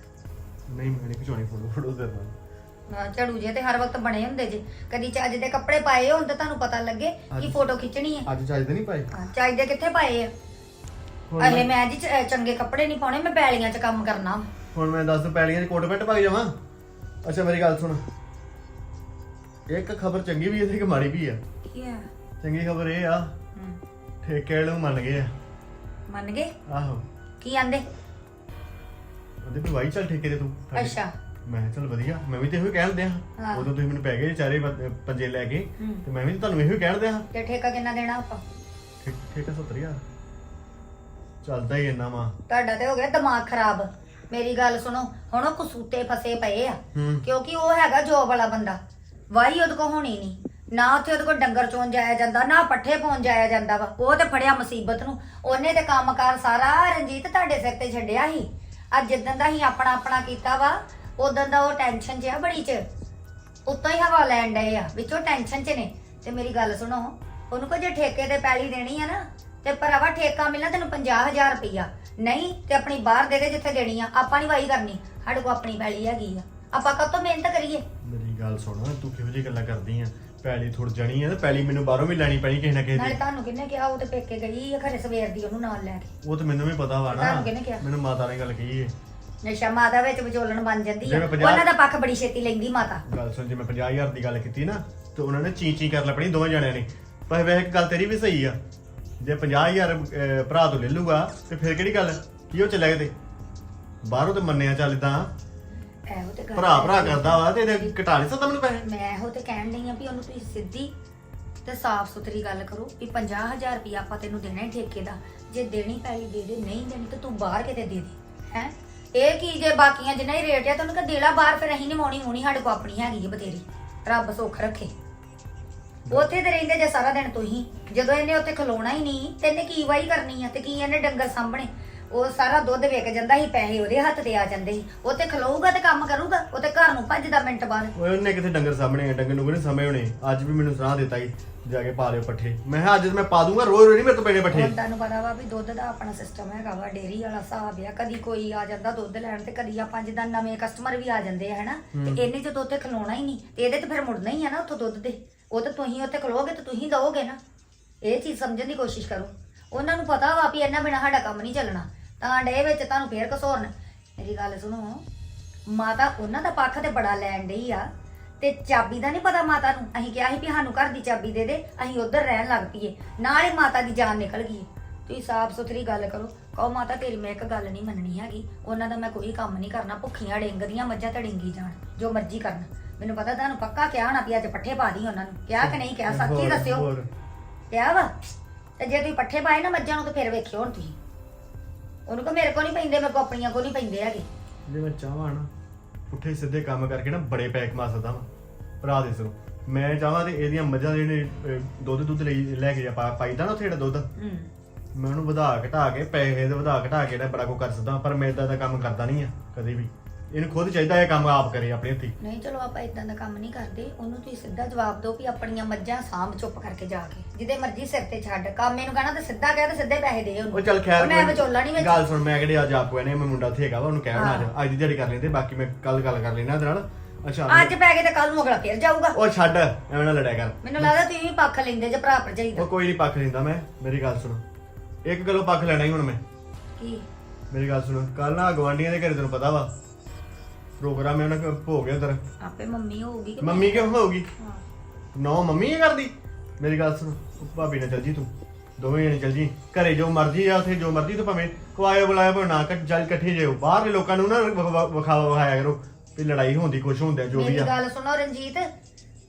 ਨਹੀਂ ਮੈਂ ਨਹੀਂ ਖਿਚਾਉਣੀ ਫੋਟੋ ਫੋਟੋ ਤੇਰੇ ਹਾਂ, ਝੜੂ ਜੇ ਤੇ ਹਰ ਵਕਤ ਬਣੇ ਹੁੰਦੇ ਜੇ। ਕਦੀ ਚੱਜ ਦੇ ਕੱਪੜੇ ਪਾਏ ਹੋਣ ਤੇ ਤੁਹਾਨੂੰ ਪਤਾ ਲੱਗੇ ਕਿ ਅੱਜ- ਫੋਟੋ ਖਿੱਚਣੀ ਹੈ। ਅੱਜ ਚੱਜ ਤੇ ਨਹੀਂ ਪਾਏ? ਹਾਂ, ਚੱਜ ਦੇ ਕਿੱਥੇ ਪਾਏ ਆ? ਹੁਣ ਮੈਂ- ਜੀ ਚ- ਚੰਗੇ ਕੱਪੜੇ ਨਹੀਂ ਪਾਉਣੇ ਮੈਂ ਬੈਲੀਆਂ 'ਚ ਕੰਮ ਕਰਨਾ ਹੁਣ ਮੈਂ ਦੱਸ ਪੈਲੀਆਂ ਦੀ ਕੋਟ ਪੈਂਟ ਪਾ ਕੇ ਜਾਵਾਂ? ਅੱਛਾ ਮੇਰੀ ਗੱਲ ਸੁਣ। ਇੱਕ ਖਬਰ ਚੰਗੀ ਵੀ ਹੈ ਤੇ ਇੱਕ ਮਾੜੀ ਵੀ ਆ ਕੀ ਆ ਚੰਗੀ ਖਬਰ ਇਹ ਆ ਠੇਕੇ ਵਾਲੇ ਨੂੰ ਮੰਨ ਗਏ ਆ। ਮੰਨ ਗਏ? ਆਹੋ। ਕੀ ਆਂਦੇ? ਉਹਦੇ ਵੀ ਵਾਈ ਚੱਲ ਠੇਕੇ ਦੇ ਤੂੰ ਸਾਡੇ। ਅੱਛਾ। ਮੈਂ ਕਿਹਾ ਚੱਲ ਵਧੀਆ ਮੈਂ ਵੀ ਤੇ ਇਹੋ ਹੀ ਕਹਿਣ ਦਿਆਂ। ਹਾਂ। ਉਦੋਂ ਤੁਸੀਂ ਮੈਨੂੰ ਪੈ ਗਏ ਚਾਰੇ ਪ- ਪੰਜੇ ਲੈ ਕੇ। ਤੇ ਮੈਂ ਵੀ ਤੁਹਾਨੂੰ ਇਹੋ ਹੀ ਕਹਿਣ ਦਿਆਂ। ਤੇ ਠੇਕਾ ਕਿੰਨਾ ਦੇਣਾ ਆਪਾਂ? ਠੇ- ਠੇਕਾ 70000 ਚੱਲਦਾ ਹੀ ਇੰਨਾ ਵਾ। ਤੁਹਾਡਾ ਤੇ ਹੋ ਗਿਆ ਦਿਮਾਗ ਖਰਾਬ। ਮੇਰੀ ਗੱਲ ਸੁਣੋ ਹੁਣ ਉਹ ਕਸੂਤੇ ਫਸੇ ਪਏ ਆ। ਹੂੰ। ਕਿਉਂਕਿ ਉਹ ਹੈਗਾ ਜੋਬ ਵਾਲਾ ਬੰਦਾ। ਵਾਹੀ ਉਹਦੇ ਕੋ ਹੋਣੀ ਨਹੀਂ ਨਾ ਉੱਥੇ ਉਹਦੇ ਕੋਲ ਡੰਗਰ ਚੋਣ ਜਾਇਆ ਜਾਂਦਾ ਨਾ ਪੱਠੇ ਪਾਉਣ ਜਾਇਆ ਜਾਂਦਾ ਵਾ। ਉਹ ਤੇ ਫੜਿਆ ਮੁਸੀਬਤ ਨੂੰ। ਉਹਨੇ ਤੇ ਕੰਮਕਾਰ ਸਾਰਾ ਰਣਜੀਤ ਤੁਹਾਡੇ ਸਿਰ ਤੇ ਛੱਡਿਆ ਸੀ। ਅੱਜ ਜਿੱਦਣ ਦਾ ਹੀ ਆਪਣਾ ਆਪਣਾ ਕੀਤਾ ਵਾ ਉਦੋਂ ਦਾ ਉਹ ਟੈਨਸ਼ਨ 'ਚ ਆ ਬੜੀ 'ਚ ਉੱਤੋਂ ਹੀ ਹਵਾ ਲੈਣ ਡਏ ਆ ਵਿੱਚੋਂ ਟੈਨਸ਼ਨ 'ਚ ਨੇ। ਤੇ ਮੇਰੀ ਗੱਲ ਸੁਣੋ ਉਹਨੂੰ ਕੋ ਜੇ ਠੇਕੇ ਤੇ ਪੈਲੀ ਦੇਣੀ ਆ ਨਾ ਤੇ ਭਰਾਵਾ ਠੇਕਾ ਮਿਲਣਾ ਤੈਨੂੰ 50000 ਰੁਪਈਆ। ਨਹੀਂ ਤੇ ਆਪਣੀ ਬਾਹਰ ਦੇ ਦੇ ਜਿੱਥੇ ਦੇਣੀ ਆ ਆਪਾਂ ਨਹੀਂ ਵਾਈ ਕਰਨੀ ਸਾਡੇ ਕੋਲ ਆਪਣੀ ਪੈਲੀ ਹੈਗੀ ਆ। ਆਪਾਂ ਕਦ ਤੋਂ ਮਿਹਨਤ ਕਰੀਏ? ਮੇਰੀ ਗੱਲ ਸੁਣ ਤੂੰ ਕਿਹੋ ਜਿਹੀ ਗੱਲਾਂ ਕਰਦੀ ਆ? ਪੈਲੀ ਥੁੜ ਜਾਣੀ ਆ ਤੇ ਪੈਲੀ ਮੈਨੂੰ ਬਾਹਰੋਂ ਵੀ ਲੈਣੀ ਪੈਣੀ ਕਿਸੇ ਨਾ ਕਿਸੇ ਨਾਲੇ ਦੀ ਤੁਹਾਨੂੰ ਕਿਹਨੇ ਕਿਹਾ ਉਹ ਤੇ ਪੇਕੇ ਗਈ ਆ ਘਰੇ ਸਵੇਰ ਦੀ ਉਹਨੂੰ ਨਾਲ ਲੈ ਕੇ। ਉਹ ਤੇ ਮੈਨੂੰ ਵੀ ਪਤਾ ਵਾ ਨਾ। ਤੁਹਾਨੂੰ ਕਿਹਨੇ ਕਿਹਾ? ਮੈਨੂੰ ਮਾਤਾ ਨੇ ਗੱਲ ਕਹੀ ਏ। ਨਸ਼ਾ ਮਾਤਾ ਵਿੱਚ ਵਿਚੋਲਣ ਬਣ ਜਾਂਦੀ ਆ। ਜਿਵੇਂ ਪੰਜਾਹ- ਉਹਨਾਂ ਦਾ ਪੱਖ ਬੜੀ ਛੇਤੀ ਲੈਂਦੀ ਮਾਤਾ। ਗੱਲ ਸੁਣ ਜੇ ਮੈਂ 50000 ਦੀ ਗੱਲ ਕੀਤੀ ਨਾ ਤੇ ਉਹਨਾਂ ਨੇ ਚੀ ਚੀ ਕਰ ਲੱਪਣੀ ਦੋਵੇਂ ਜਣਿਆਂ ਨੇ। ਪਰ ਵੈਸੇ ਇੱਕ ਗੱਲ ਤੇਰੀ ਵੀ ਸਹੀ ਆ। ਜੇ 50000 ਅਹ, ਭਰਾ ਤੋਂ ਲੈ ਲੂਗਾ ਤੇ ਫਿਰ ਕਿਹੜੀ ਗੱਲ? ਕੀ ਉਹ ਚੱਲਿਆ ਕਿਤੇ ਬਾਹਰੋਂ ਤੇ ਮੰਨਿਆ ਚੱਲ ਇਦਾਂ ਇਹੋ ਤੇ ਗੱਲ ਭਰਾ ਭਰਾ। ਕਰਦਾ ਵਾ ਤੇ ਇਹਦੇ ਘਟਾ ਨਹੀਂ ਸਕਦਾ ਮੈਨੂੰ ਪੈਸੇ। ਮੈਂ ਇਹੋ ਤੇ ਕਹਿਣ ਨਹੀਂ ਆ ਵੀ ਉਹਨੂੰ ਤੁਸੀਂ ਸਿੱਧੀ ਤੇ ਸਾਫ਼ ਸੁਥਰੀ ਗੱਲ ਕਰੋ ਵੀ 50000 ਰੁਪਇਆ ਆਪਾਂ ਤੈਨੂੰ ਦੇਣਾ ਹੈ ਠੇਕੇ ਦਾ। ਜੇ ਦੇਣੀ ਪੈਲੀ ਦੇ ਦੇ ਨਹੀਂ ਦੇਣੀ ਤਾਂ ਤੂੰ ਬਾਹਰ ਕਿਤੇ ਦੇ ਦੇ ਹੈ? ਇਹ ਕੀ ਜੇ ਬਾਕੀਆਂ ਜਿੰਨਾ ਹੀ ਰੇਟ ਆ ਤੈਨੂੰ ਕਹ ਦੇਲਾ ਬਾਹਰ ਫਿਰ ਅਸੀਂ ਨਹੀਂ ਮੋਣੀ ਮੋਣੀ ਸਾਡੇ ਕੋ ਆਪਣੀ ਹੈਗੀ ਹੈ ਬਤੇਰੀ ਰੱਬ ਸੁੱਖ ਰੱਖੇ। ਉੱਥੇ ਤੇ ਰਹਿੰਦੇ ਜੇ ਸਾਰਾ ਦਿਨ ਤੁਸੀਂ। ਜਦੋਂ ਇਹਨੇ ਉੱਥੇ ਖਲੋਣਾ ਹੀ ਨਹੀਂ ਤੇ ਇਹਨੇ ਕੀ ਵਾਈ ਕਰਨੀ ਆ ਤੇ ਕੀ ਇਹਨੇ ਡੰਗਰ ਸਾਂਭਣੇ? ਉਹ ਸਾਰਾ ਦੁੱਧ ਵਿਕ ਜਾਂਦਾ ਸੀ ਪੈਸੇ ਉਹਦੇ ਹੱਥ ਤੇ ਆ ਜਾਂਦੇ ਸੀ। ਉੱਥੇ ਖਲੋਊਗਾ ਤੇ ਕੰਮ ਕਰੂਗਾ ਉਹ ਤੇ ਘਰ ਨੂੰ ਭੱਜਦਾ ਮਿੰਟ ਬਾਅਦ। ਓਏ ਉਹਨੇ ਕਿਥੇ ਡੰਗਰ ਸਾਹਮਣੇ ਆ, ਡੰਗਰ ਨੂੰ ਨਹੀਂ ਸਮੇਂ ਹੋਣੇ। ਅੱਜ ਵੀ ਮੈਨੂੰ ਸਲਾਹ ਦਿੱਤਾ ਸੀ ਜਾ ਕੇ ਪਾ ਲਿਓ ਪੱਠੇ। ਮੈਂ ਕਿਹਾ ਅੱਜ ਤੇ ਮੈਂ ਪਾ ਦੂੰਗਾ ਰੋਜ਼ ਰੋਜ਼ ਨਹੀਂ ਮੇਰੇ ਤੋਂ ਪੈਣੇ ਪੱਠੇ। ਹੁਣ ਤੁਹਾਨੂੰ ਪਤਾ ਵਾ ਵੀ ਦੁੱਧ ਦਾ ਆਪਣਾ ਸਿਸਟਮ ਹੈਗਾ ਵਾ ਡੇਰੀ ਵਾਲਾ ਹਿਸਾਬ ਆ। ਕਦੀ ਕੋਈ ਆ ਜਾਂਦਾ ਦੁੱਧ ਲੈਣ ਤੇ ਕਦੀ ਆਪਾਂ ਜਿੱਦਾਂ ਨਵੇਂ ਕਸਟਮਰ ਵੀ ਆ ਜਾਂਦੇ ਆ ਹਨਾ? ਤੇ ਇਹਨੇ ਜਦੋਂ ਉੱਥੇ ਖਲੋਣਾ ਹੀ ਨਹੀਂ ਤੇ ਇਹਦੇ ਤੇ ਫਿਰ ਮੁੜਨਾ ਹੀ ਆ ਨਾ ਉੱਥੋਂ ਦੁੱਧ ਦੇ ਉਹ ਤਾਂ ਤੁਸੀਂ ਉੱਥੇ ਖਲੋਗੇ ਤੇ ਤੁਸੀਂ ਦਓਗੇ ਨਾ। ਇਹ ਚੀਜ਼ ਸਮਝਣ ਦੀ ਕੋਸ਼ਿਸ਼ ਕਰੋ। ਉਹਨਾਂ ਨੂੰ ਪਤਾ ਵਾ ਵੀ ਇਹਨਾਂ ਬਿਨਾ ਸਾਡਾ ਕੰਮ ਨਹੀਂ ਚੱਲਣਾ। ਤਾਂ ਡੇ ਵਿੱਚ ਤੁਹਾਨੂੰ ਫੇਰ ਕਸੋਰਨ ਮੇਰੀ ਗੱਲ ਸੁਣੋ ਮਾਤਾ ਉਹਨਾਂ ਦਾ ਪੱਖ ਤੇ ਬੜਾ ਲੈਣ ਡਈ ਆ। ਤੇ ਚਾਬੀ ਦਾ ਨਹੀਂ ਪਤਾ ਮਾਤਾ ਨੂੰ। ਅਸੀਂ ਕਿਹਾ ਸੀ ਵੀ ਸਾਨੂੰ ਘਰ ਦੀ ਚਾਬੀ ਦੇ ਦੇ ਅਸੀਂ ਉਧਰ ਰਹਿਣ ਲੱਗ ਪਈਏ। ਨਾਲੇ ਮਾਤਾ ਦੀ ਜਾਨ ਨਿਕਲ ਗਈ। ਤੁਸੀਂ ਸਾਫ਼ ਸੁਥਰੀ ਗੱਲ ਕਰੋ। ਕਹੋ ਮਾਤਾ ਤੇਰੀ ਮੈਂ ਇੱਕ ਗੱਲ ਨਹੀਂ ਮੰਨਣੀ ਹੈਗੀ। ਉਹਨਾਂ ਦਾ ਮੈਂ ਕੋਈ ਕੰਮ ਨਹੀਂ ਕਰਨਾ। ਭੁੱਖੀਆਂ ਡਿੰਗਦੀਆਂ ਮੱਝਾਂ ਤੇ ਡਿੰਗੀ ਜਾਣ ਜੋ ਮਰਜ਼ੀ ਕਰਨ। ਮੈਨੂੰ ਪਤਾ ਤੁਹਾਨੂੰ ਪੱਕਾ ਕਿਹਾ ਨਾ ਵੀ ਅੱਜ ਪੱਠੇ ਪਾ ਦੀ ਉਹਨਾਂ ਨੂੰ। ਕਿਹਾ ਕਿ ਨਹੀਂ ਕਿਹਾ? ਸੱਚੀ ਦੱਸਿਓ। ਕਿਹਾ ਵਾ? ਤੇ ਜੇ ਤੁਸੀਂ ਪੱਠੇ ਪਾਏ ਨਾ ਮੱਝਾਂ ਨੂੰ ਤਾਂ ਫਿਰ ਵੇਖਿਓ ਹੁਣ ਤੁਸੀਂ। ਉਹਨੂੰ ਕੋ ਮੇਰੇ ਕੋ ਨਹੀਂ ਪੈਂਦੇ ਮੇਰੇ ਕੋ ਆਪਣੀਆਂ ਕੋ ਨਹੀਂ ਪੈਂਦੇ ਹੈਗੇ। ਜੇ ਮੈਂ ਚਾਹਾਂ ਨਾ ਪੁੱਠੇ ਸਿੱਧੇ ਕੰਮ ਕਰਕੇ ਨਾ ਬੜੇ ਪੈਸੇ ਕਮਾ ਸਕਦਾ ਵਾਂ। ਭਰਾ ਦੇ ਸੋ ਮੈਂ ਚਾਹਾਂ ਤੇ ਇਹਦੀਆਂ ਮੱਝਾਂ ਦੇ ਜਿਹੜੇ ਅਹ, ਦੁੱਧ ਦੁੱਧ ਲਈ ਲੈ ਕੇ ਜਾ ਪਾ- ਪਾਈਦਾ ਨਾ ਉੱਥੇ ਜਿਹੜਾ ਦੁੱਧ? ਹੂੰ। ਮੈਂ ਉਹਨੂੰ ਵਧਾ ਘਟਾ ਕੇ ਪੈਸੇ ਦੇ ਵਧਾ ਘਟਾ ਕੇ ਨਾ ਬੜਾ ਕੋ ਕਰ ਸਕਦਾ ਪਰ ਮੈਂ ਇਦਾਂ ਦਾ ਕੰਮ ਕਰਦਾ ਨਹੀਂ ਆ ਕਦੇ ਵੀ। ਇਹਨੂੰ ਖੁਦ ਚਾਹੀਦਾ ਇਹ ਕੰਮ ਆਪ ਕਰੇ ਆਪਣੇ ਹੱਥੀ। ਨਹੀਂ ਚਲੋ ਆਪਾਂ ਇਦਾਂ ਦਾ ਕੰਮ ਨਹੀਂ ਕਰਦੇ। ਉਹਨੂੰ ਤੁਸੀਂ ਸਿੱਧਾ ਜਵਾਬ ਦਿਓ ਵੀ ਆਪਣੀਆਂ ਮੱਝਾਂ ਸਾਂਭ ਚੁੱਪ ਕਰਕੇ ਜਾ ਕੇ ਜਿਹਦੇ ਮਰਜ਼ੀ ਸਿਰ ਤੇ ਛੱਡ। ਕੰਮ ਇਹਨੂੰ ਕਹਿਣਾ ਤੇ ਸਿੱਧਾ ਕਹਿ ਤੇ ਸਿੱਧੇ ਪੈਸੇ ਦੇ ਉਹਨੂੰ। ਉਹ ਚੱਲ ਖੈਰ ਮੈਂ ਕੋਈ- ਵਿਚੋਲਾ ਨਹੀਂ ਵਿੱਚ। ਗੱਲ ਸੁਣ ਮੈਂ ਕਿਹੜੇ ਅੱਜ ਆਪੋ ਇਹਨੇ ਮੈਂ ਮੁੰਡਾ ਉੱਥੇ ਹੈਗਾ ਵਾ ਉਹਨੂੰ ਕਹਿਣਾ ਅੱਜ ਹਾਂ। ਅੱਜ ਦੀ ਦਿਹਾੜੀ ਕਰ ਲੈਂਦੇ ਬਾਕੀ ਮੈਂ ਕੱਲ ਗੱਲ ਕਰ ਲੈਣਾ ਇਹਦੇ ਨਾਲ। ਅੱਛਾ ਅੱਜ ਪੈ ਗਏ ਤੇ ਕੱਲ ਨੂੰ ਅਗਲਾ ਫੇਰ ਜਾਊਗਾ। ਉਹ ਛੱਡ ਐਵੇਂ ਨਾ ਲੜਿਆ ਕਰ। ਮੈਨੂੰ ਲੱਗਦਾ ਤੁਸੀਂ ਵੀ ਪੱਖ ਲੈਂਦੇ ਜੇ ਭਰਾ ਭਰਜਾਈ ਦਾ। ਉਹ ਕੋਈ ਨਹੀਂ ਪੱਖ ਲੈਂਦਾ ਮੈਂ। ਮੇਰੀ ਗੱਲ ਸੁਣ। ਇੱਕ ਗੱਲੋਂ ਪੱਖ ਲੈਣਾ ਹੀ ਹੁਣ ਮੈਂ। ਕੀ? ਮੇਰੀ ਗੱਲ ਸੁਣ। ਕੱਲ ਨਾ ਗਵਾਂਡੀਆਂ ਦੇ ਘਰੇ ਤੈਨੂੰ ਪਤਾ ਵਾ। ਪ੍ਰੋਗਰਾਮ ਹੈ ਉਹਨਾਂ ਕੋ ਹੋ ਗਿਆ ਉਧਰ ਆਪੇ ਮੰਮੀ ਹੋਊਗੀ ਕਿ ਮੰਮੀ ਕਿਉਂ ਹੋਊਗੀ? ਹਾਂ। ਨੌ ਮੰਮੀ ਇਹ ਕਰਦੀ? ਮੇਰੀ ਗੱਲ ਸੁਣ ਉਹ ਭਾਬੀ ਨਾਲ ਚੱਲ ਜੀ ਤੂੰ। ਦੋਵੇਂ ਜਣੇ ਚੱਲ ਜੀ। ਘਰੇ ਜੋ ਮਰਜ਼ੀ ਆ ਉੱਥੇ ਜੋ ਮਰਜ਼ੀ ਤੂੰ ਭਾਵੇਂ ਖਵਾਇਆ ਬੁਲਾਇਆ ਭਾਵੇਂ ਨਾ ਕੱਟ ਚੱਲ ਇਕੱਠੇ ਜਿਓ ਬਾਹਰ ਦੇ ਲੋਕਾਂ ਨੂੰ ਨਾ ਵਿਖਾਵਾ ਵਿਖਾਵਾ ਵਿਖਾਇਆ ਕਰੋ ਵੀ ਲੜਾਈ ਹੁੰਦੀ ਕੁਛ ਹੁੰਦਾ ਜੋ ਵੀ ਮੇਰੀ ਆ ਗੱਲ ਸੁਣੋ ਰਣਜੀਤ।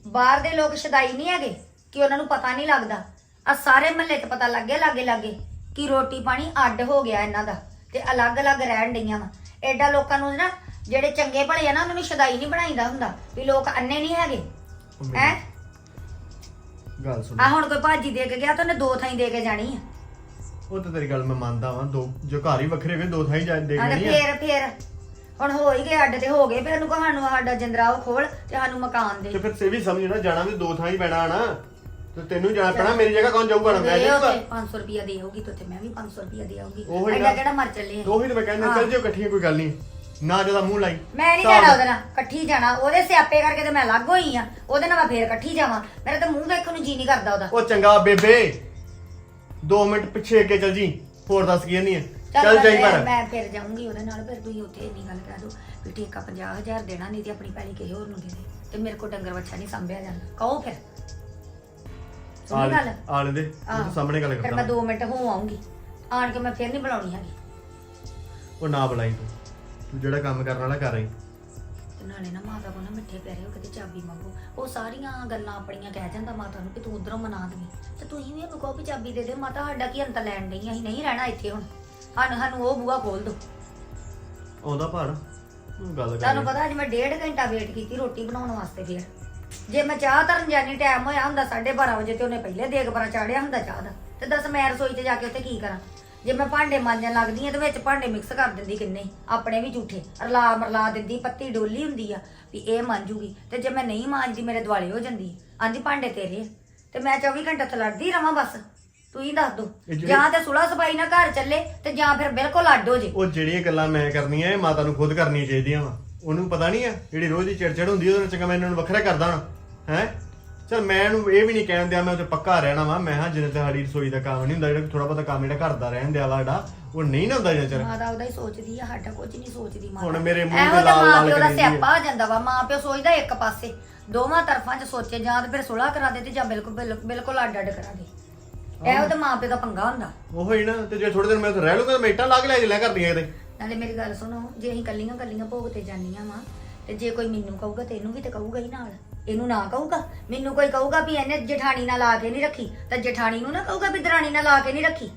ਬਾਹਰ ਦੇ ਲੋਕ ਸ਼ਦਾਈ ਨਹੀਂ ਹੈਗੇ ਕਿ ਉਹਨਾਂ ਨੂੰ ਪਤਾ ਨਹੀਂ ਲੱਗਦਾ। ਆ ਸਾਰੇ ਮਹੱਲੇ 'ਚ ਪਤਾ ਲੱਗ ਗਿਆ ਲਾਗੇ ਲਾਗੇ ਕਿ ਰੋਟੀ ਪਾਣੀ ਅੱਡ ਹੋ ਗਿਆ ਇਹਨਾਂ ਦਾ ਤੇ ਅਲੱਗ-ਅਲੱਗ ਰਹਿਣ ਡਈਆਂ ਵਾ। ਐਡਾ ਲੋਕਾਂ ਨੂੰ ਨਾ ਜਿਹੜੇ ਚੰਗੇ ਭਲੇ ਆ ਨਾ ਉਹਨਾਂ ਨੂੰ ਸ਼ਦਾਈ ਨਹੀਂ ਬਣਾਈਦਾ ਹੁੰਦਾ ਵੀ ਲੋਕ ਅੰਨੇ ਨਹੀਂ ਹੈਗੇ। ਉਹ ਮੇਰੀ ਹੈ ਗੱਲ ਸੁਣ। ਆ ਹੁਣ ਕੋਈ ਭਾਜੀ ਦੇ ਕੇ ਗਿਆ ਤਾਂ ਉਹਨੇ ਦੋ ਥਾਈਂ ਦੇ ਕੇ ਜਾਣੀ ਆ। ਉਹ ਤਾਂ ਤੇਰੀ ਗੱਲ ਮੈਂ ਮੰਨਦਾ ਵਾਂ ਦੋ ਜੋ ਘਰ ਹੀ ਵੱਖਰੇ ਹੋਏ ਦੋ ਥਾਂ ਹੀ ਜਾ ਦੇ ਹਾਂ ਤੇ ਗਣੀ ਆ। ਫੇਰ ਫੇਰ। ਹੁਣ ਹੋ ਹੀ ਗਏ ਅੱਡ ਤੇ ਹੋ ਗਏ ਫੇਰ ਉਹਨੂੰ ਕਹ ਸਾਨੂੰ ਸਾਡਾ ਜੰਦਰਾਓ ਖੋਲ ਤੇ ਸਾਨੂੰ ਮਕਾਨ ਦੇ। ਤੇ ਫਿਰ ਸੇ ਵੀ ਸਮਝ ਨਾ ਜਾਣਾ ਵੀ ਦੋ ਥਾਂ ਹੀ ਪੈਣਾ ਨਾ ਤੇ ਤੈਨੂੰ ਜਾਣਾ ਪੈਣਾ ਮੇਰੀ ਜਗ੍ਹਾ ਕੌਣ ਜਾਊਗਾ ਨਾ ਮੈਂ ਦੇ ਜਾਊਗਾ ਉੱਥੇ 500 ਰੁਪਿਆ ਦੇ ਹੋਗੀ ਤੇ ਉੱਥੇ ਮੈਂ ਵੀ 500 ਰੁਪਿਆ ਦੇ ਆਉਂਗੀ ਉਹੀ ਐਡਾ। ਕਿਹੜਾ ਮਰ ਚੱਲੇ ਆ। ਉਹੀ ਤਾਂ ਮੈਂ ਕਹਿੰਦਾ। ਚੱਲ ਜਿਓ ਇਕੱਠੀਆਂ ਕੋਈ ਗੱਲ ਨਹੀਂ। ਨਾ ਜਿਹਦਾ ਮੂੰਹ ਲਾਈ। ਮੈਂ ਨਹੀਂ ਜਾਣਾ ਉਹਦੇ ਨਾਲ ਇਕੱਠੀ ਜਾਣਾ। ਉਹਦੇ ਸਿਆਪੇ ਕਰਕੇ ਤੇ ਮੈਂ ਅਲੱਗ ਹੋਈ ਆ। ਉਹਦੇ ਨਾਲ ਮੈਂ ਫੇਰ ਇਕੱਠੀ ਜਾਵਾਂ। ਮੇਰਾ ਤਾਂ ਮੂੰਹ ਦੇਖਣ ਨੂੰ ਜੀ ਨਹੀਂ ਕਰਦਾ ਉਹਦਾ। ਉਹ ਚੰਗਾ ਬੇਬੇ 2 ਮਿੰਟ ਪਿੱਛੇ ਅੱਗੇ ਚੱਲ ਜੀ ਹੋਰ ਦੱਸ ਕੀ ਨਹੀਂ ਹੈ ਚੱਲ ਜਾਈ ਪਰ ਮੈਂ ਫਿਰ ਜਾਊਂਗੀ ਉਹਦੇ ਨਾਲ ਫਿਰ ਤੁਸੀਂ ਉੱਥੇ ਇੰਨੀ ਗੱਲ ਕਹਿ ਦੋ ਵੀ ਠੇਕਾ 50000 ਦੇਣਾ ਨਹੀਂ ਤੇ ਆਪਣੀ ਪੈਲੀ ਕਿਸੇ ਹੋਰ ਨੂੰ ਦੇ ਦੇ। ਤੇ ਮੇਰੇ ਕੋਲ ਡੰਗਰ ਵੱਛਾ ਨਹੀਂ ਸੰਭਿਆ ਜਾਂਦਾ। ਕਹੋ ਫਿਰ। ਸੁਣੀ ਗੱਲ। ਆਲੇ ਦੇ ਸਾਹਮਣੇ ਗੱਲ ਫਿਰ ਮੈਂ ਕਰਦਾ 2 ਮਿੰਟ ਹੋ ਆਉਂਗੀ ਆਣ ਕੇ ਮੈਂ ਫਿਰ ਨਹੀਂ ਬੁਲਾਉਣੀ ਹੈਗੀ। ਉਹ ਨਾ ਬੁਲਾਈ ਤੂੰ। ਤੂੰ ਜਿਹੜਾ ਕੰਮ ਕਰਨ ਵਾਲਾ ਕਰ ਰਹੀ ਤੇ ਨਾਲੇ ਨਾ ਮਾਤਾ ਕੋ ਨਾ ਮਿੱਠੇ ਪਿਆਰੇ ਹੋ ਕੇ ਤੇ ਚਾਬੀ ਮੰਗੋ। ਉਹ ਸਾਰੀਆਂ ਗੱਲਾਂ ਆਪਣੀਆਂ ਕਹਿ ਜਾਂਦਾ ਮਾਤਾ ਨੂੰ ਕਿ ਤੂੰ ਉਧਰੋਂ ਮਨਾ ਦੇਵੀਂ ਤੇ ਤੁਸੀਂ ਵੀ ਉਹਨੂੰ ਕਹੋ ਵੀ ਚਾਬੀ ਦੇ ਦੇ। ਮਾਤਾ ਸਾਡਾ ਕੀ ਅੰਤ ਲੈਣ ਨਹੀਂ ਅਸੀਂ ਨਹੀਂ ਰਹਿਣਾ ਇੱਥੇ ਹੁਣ। ਸਾਨੂੰ ਸਾਨੂੰ ਉਹ ਬੂਆ ਖੋਲ ਦੋ। ਆਉਂਦਾ ਭਾੜ ਤੂੰ ਗੱਲ ਕਰ। ਤੁਹਾਨੂੰ ਪਤਾ ਅੱਜ ਮੈਂ ਡੇਢ ਘੰਟਾ ਵੇਟ ਕੀਤੀ ਰੋਟੀ ਬਣਾਉਣ ਵਾਸਤੇ ਫਿਰ। ਜੇ ਮੈਂ ਚਾਹ ਧਰਨ ਜਾਣੀ ਟਾਈਮ ਹੋਇਆ ਹੁੰਦਾ 12:30 ਵਜੇ ਤੇ ਉਹਨੇ ਪਹਿਲੇ ਦੇਗ ਬਰਾ ਚਾੜਿਆ ਹੁੰਦਾ ਚਾਹ ਦਾ। ਤੇ ਦੱਸ ਮੈਂ ਰਸੋਈ 'ਚ ਜਾ ਕੇ ਉੱਥੇ ਕੀ ਕਰਾਂ? ਜੇ ਮੈਂ ਭਾਂਡੇ ਮਾਂਜਣ ਲੱਗਦੀ ਆ ਤੇ ਵਿੱਚ ਭਾਂਡੇ ਮਿਕਸ ਕਰ ਦਿੰਦੀ ਕਿੰਨੇ? ਹੀ, ਆਪਣੇ ਵੀ ਝੂਠੇ। ਰਲਾ ਮਰਲਾ ਦਿੰਦੀ ਪੱਤੀ ਡੋਲੀ ਹੁੰਦੀ ਆ ਵੀ ਇਹ ਮਾਂਜੂਗੀ। ਤੇ ਜੇ ਮੈਂ ਨਹੀਂ ਮਾਂਜਦੀ ਮੇਰੇ ਦੁਆਲੇ ਹੋ ਜਾਂਦੀ। ਆਂਦੀ ਭਾਂਡੇ ਤੇਰੇ ਆ। ਤੇ ਮੈਂ 24 ਘੰਟੇ ਉੱਥੇ ਲੜਦੀ ਰਵਾਂ ਬਸ। ਤੁਸੀਂ ਦੱਸ ਦੋ। ਇਹ ਜਿਹੜੀ- ਜਾਂ ਤੇ ਸੁਲਾ ਸਫ਼ਾਈ ਨਾਲ ਘਰ ਚੱਲੇ ਤੇ ਜਾਂ ਫਿਰ ਬਿਲਕੁਲ ਅੱਡ ਹੋ ਜੇ। ਉਹ ਜਿਹੜੀਆਂ ਗੱਲਾਂ ਮੈਂ ਕਰਨੀਆਂ ਇਹ ਮਾਤਾ ਨੂੰ ਖੁਦ ਕਰਨੀਆਂ ਚਾਹੀਦੀਆਂ ਵਾ। ਉਹਨੂੰ ਪਤਾ ਨਹੀਂ ਆ ਜਿਹੜੀ ਰੋਜ਼ ਦੀ ਚਿੜਚਿੜ ਹੁੰਦੀ ਉਹਦੇ ਨਾਲ ਚੰਗਾ ਮੈਂ ਇਹਨਾਂ ਨੂੰ ਵੱਖਰਾ ਕਰਦਾ ਹਾਂ ਹੈ? ਚਲ ਮੈਂ ਇਹਨੂੰ ਇਹ ਵੀ ਨਹੀਂ ਕਹਿਣ ਦਿਆ ਮੈਂ ਉੱਥੇ ਪੱਕਾ ਰਹਿਣਾ ਵਾ। ਮੈਂ ਹਾਂ ਜਿੰਨੇ ਤੇ ਸਾਡੀ ਰਸੋਈ ਦਾ ਕੰਮ ਨਹੀਂ ਹੁੰਦਾ ਜਿਹੜਾ ਥੋੜਾ ਬਹੁਤਾ ਕੰਮ ਜਿਹੜਾ ਘਰ ਦਾ ਰਹਿਣ ਦਿਆ ਵਾ ਸਾਡਾ ਉਹ ਨਹੀਂ ਨਾ ਹੁੰਦਾ ਜਿੰਨਾ ਚਿਰ। ਮਾਤਾ ਉਹਦਾ ਹੀ ਸੋਚਦੀ ਆ ਸਾਡਾ ਕੁਝ ਨਹੀਂ ਸੋਚਦੀ ਮਾਤਾ ਹੁਣ ਮੇਰੇ ਮੂੰਹ ਤੇ ਲਾਲ ਲਾਲ ਕਰੀ ਜਾਂਦੀ ਸਿਆਪਾ ਹੋ ਜਾਂਦਾ ਵਾ ਮਾਂ ਪਿਓ ਸੋਚਦਾ ਇੱਕ ਪਾਸੇ ਦੋਵਾਂ ਤਰਫਾਂ 'ਚ ਸੋਚੇ ਜਾਂ ਤੇ ਫਿਰ ਸੁਲਾ ਕਰਾ ਦੇ ਤੇ ਜਾਂ ਬਿਲਕੁਲ ਬਿਲਕੁਲ- ਬਿਲਕੁਲ ਅੱਡ ਅੱਡ ਕਰਾ ਦੇ। ਇਹੋ ਤਾਂ ਮਾਂ ਪਿਓ ਦਾ ਪੰਗਾ ਹੁੰਦਾ। ਉਹ ਹੀ ਨਾ ਤੇ ਜੇ ਥੋੜੇ ਦਿਨ ਮੈਂ ਉੱਥੇ ਰਹਿ ਲੂੰਗਾ ਤਾਂ ਮੈਂ ਇੱਟਾਂ ਲਾ ਕੇ ਲੈ ਜਲਿਆ ਕਰਦੀਆਂ ਕਿਤੇ। ਨਾਲੇ ਮੇਰੀ ਗੱਲ ਸੁਣੋ ਜੇ ਅਸੀਂ ਕੱਲੀਆਂ ਕੱਲੀਆਂ ਭੋਗ ਤੇ ਜਾਂਦੀਆਂ ਵਾ ਤੇ ਜੇ ਕੋਈ ਮੈਨੂੰ ਕਹੂਗਾ ਤੇ ਇਹਨੂੰ ਵੀ ਤੇ ਕਹੂਗਾ ਹੀ ਨਾਲ। ਇਹਨੂੰ ਨਾ ਕਹੂਗਾ। ਮੈਨੂੰ ਕੋਈ ਕਹੂਗਾ ਵੀ ਇਹਨੇ ਜਠਾਣੀ ਨਾਲ ਲਾ ਕੇ ਨਹੀਂ ਰੱਖੀ ਤਾਂ ਜਠਾਣੀ ਨੂੰ ਨਾ ਕਹੂਗਾ ਵੀ ਦਰਾਣੀ ਨਾਲ ਲਾ ਕੇ ਨਹੀਂ ਰੱਖੀ।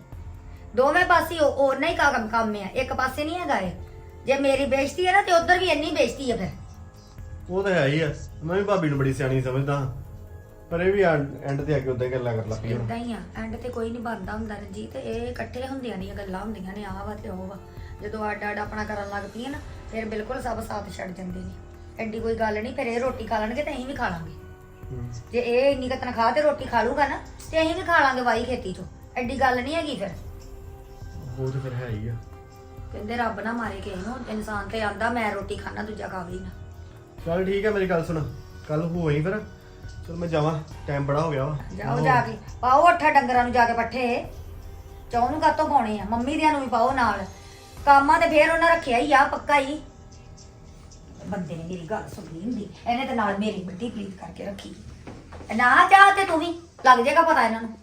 ਦੋਵੇਂ ਪਾਸੇ ਉਹ ਉਹਨਾਂ ਹੀ ਕੰਮ ਕੰਮ ਆ ਇੱਕ ਪਾਸੇ ਨਹੀਂ ਹੈਗਾ ਇਹ। ਜੇ ਮੇਰੀ ਬੇਇੱਜ਼ਤੀ ਹੈ ਨਾ ਤੇ ਉਧਰ ਵੀ ਇੰਨੀ ਬੇਇੱਜ਼ਤੀ ਹੈ ਫਿਰ। ਉਹ ਤਾਂ ਹੈ ਹੀ ਆ। ਮੈਂ ਵੀ ਭਾਬੀ ਨੂੰ ਬੜੀ ਸਿਆਣੀ ਸਮਝਦਾ ਹਾਂ। ਪਰ ਇਹ ਵੀ ਐਂਡ ਤੇ ਆ ਕੇ ਉਦਾਂ ਹੀ ਗੱਲਾਂ ਕਰ ਲੱਗ ਪਈ ਹੁਣ। ਇਦਾਂ ਹੀ ਆ ਐਂਡ ਤੇ ਕੋਈ ਨਹੀਂ ਬਣਦਾ ਹੁੰਦਾ ਰਣਜੀਤ। ਇਹ ਇਕੱਠੇ ਹੁੰਦੀਆਂ ਦੀਆਂ ਗੱਲਾਂ ਹੁੰਦੀਆਂ ਨੇ ਆਹ ਵਾ ਤੇ ਉਹ ਵਾ। ਜਦੋਂ ਅੱਡ ਅੱਡ ਆਪਣਾ ਕਰਨ ਲੱਗ ਪਈਏ ਨਾ ਫਿਰ ਬਿਲਕੁਲ ਸਭ ਸਾਥ ਛੱਡ ਜਾਂਦੇ ਨੇ। ਐਡੀ ਕੋਈ ਗੱਲ ਨਹੀਂ ਫਿਰ ਇਹ ਰੋਟੀ ਖਾ ਲੈਣਗੇ ਤੇ ਅਸੀਂ ਵੀ ਖਾ ਲਾਂਗੇ। ਹੂੰ। ਜੇ ਇਹ ਇੰਨੀ ਕੁ ਤਨਖਾਹ ਤੇ ਰੋਟੀ ਖਾ ਲੂਗਾ ਨਾ ਤੇ ਅਸੀਂ ਵੀ ਖਾ ਲਾਂਗੇ ਵਾਈ ਖੇਤੀ ਤੋਂ ਐਡੀ ਗੱਲ ਨਹੀਂ ਹੈਗੀ ਫਿਰ। ਉਹ ਤਾਂ ਫਿਰ ਹੈ ਹੀ ਆ। ਕਹਿੰਦੇ ਰੱਬ ਨਾ ਮਾਰੇ ਕਿਸੇ ਨੂੰ ਇਨਸਾਨ ਤੇ ਆਂਦਾ ਮੈਂ ਰੋਟੀ ਖਾਣਾ ਦੂਜਾ ਖਾਵੇ ਹੀ ਨਾ। ਚਲ ਠੀਕ ਹੈ ਮੇਰੀ ਗੱਲ ਸੁਣ। ਕੱਲ ਹੋਈ ਫਿਰ। ਚਲ ਮੈਂ ਜਾਵਾਂ ਟਾਈਮ ਬੜਾ ਹੋ ਗਿਆ ਵਾ। ਜਾਓ ਜਾ ਕੇ ਪਾਓ ਅੱਠਾ ਡੰਗਰਾਂ ਨੂੰ ਜਾ ਕੇ ਪੱਠੇ। ਚੌਂ ਨੂੰ ਕਾਤੋਂ ਪਾਉਣੇ ਆ ਮੰਮੀ ਦਿਆਂ ਨੂੰ ਵੀ ਪਾਓ ਨਾਲ। ਕਾਮਾਂ ਤੇ ਫੇਰ ਉਹਨਾਂ ਰੱਖਿਆ ਹੀ ਆ ਪੱਕਾ ਹੀ। ਬੰਦੇ ਨੇ ਮੇਰੀ ਗੱਲ ਸੁਣੀ ਹੁੰਦੀ। ਇਹਨੇ ਤੇ ਨਾਲ ਮੇਰੀ ਵੱਡੀ ਪਲੀਤ ਕਰਕੇ ਰੱਖੀ। ਨਾ ਚਾਹ ਤੇ ਤੂੰ ਵੀ, ਲੱਗ ਜਾਏਗਾ ਪਤਾ ਇਹਨਾਂ ਨੂੰ।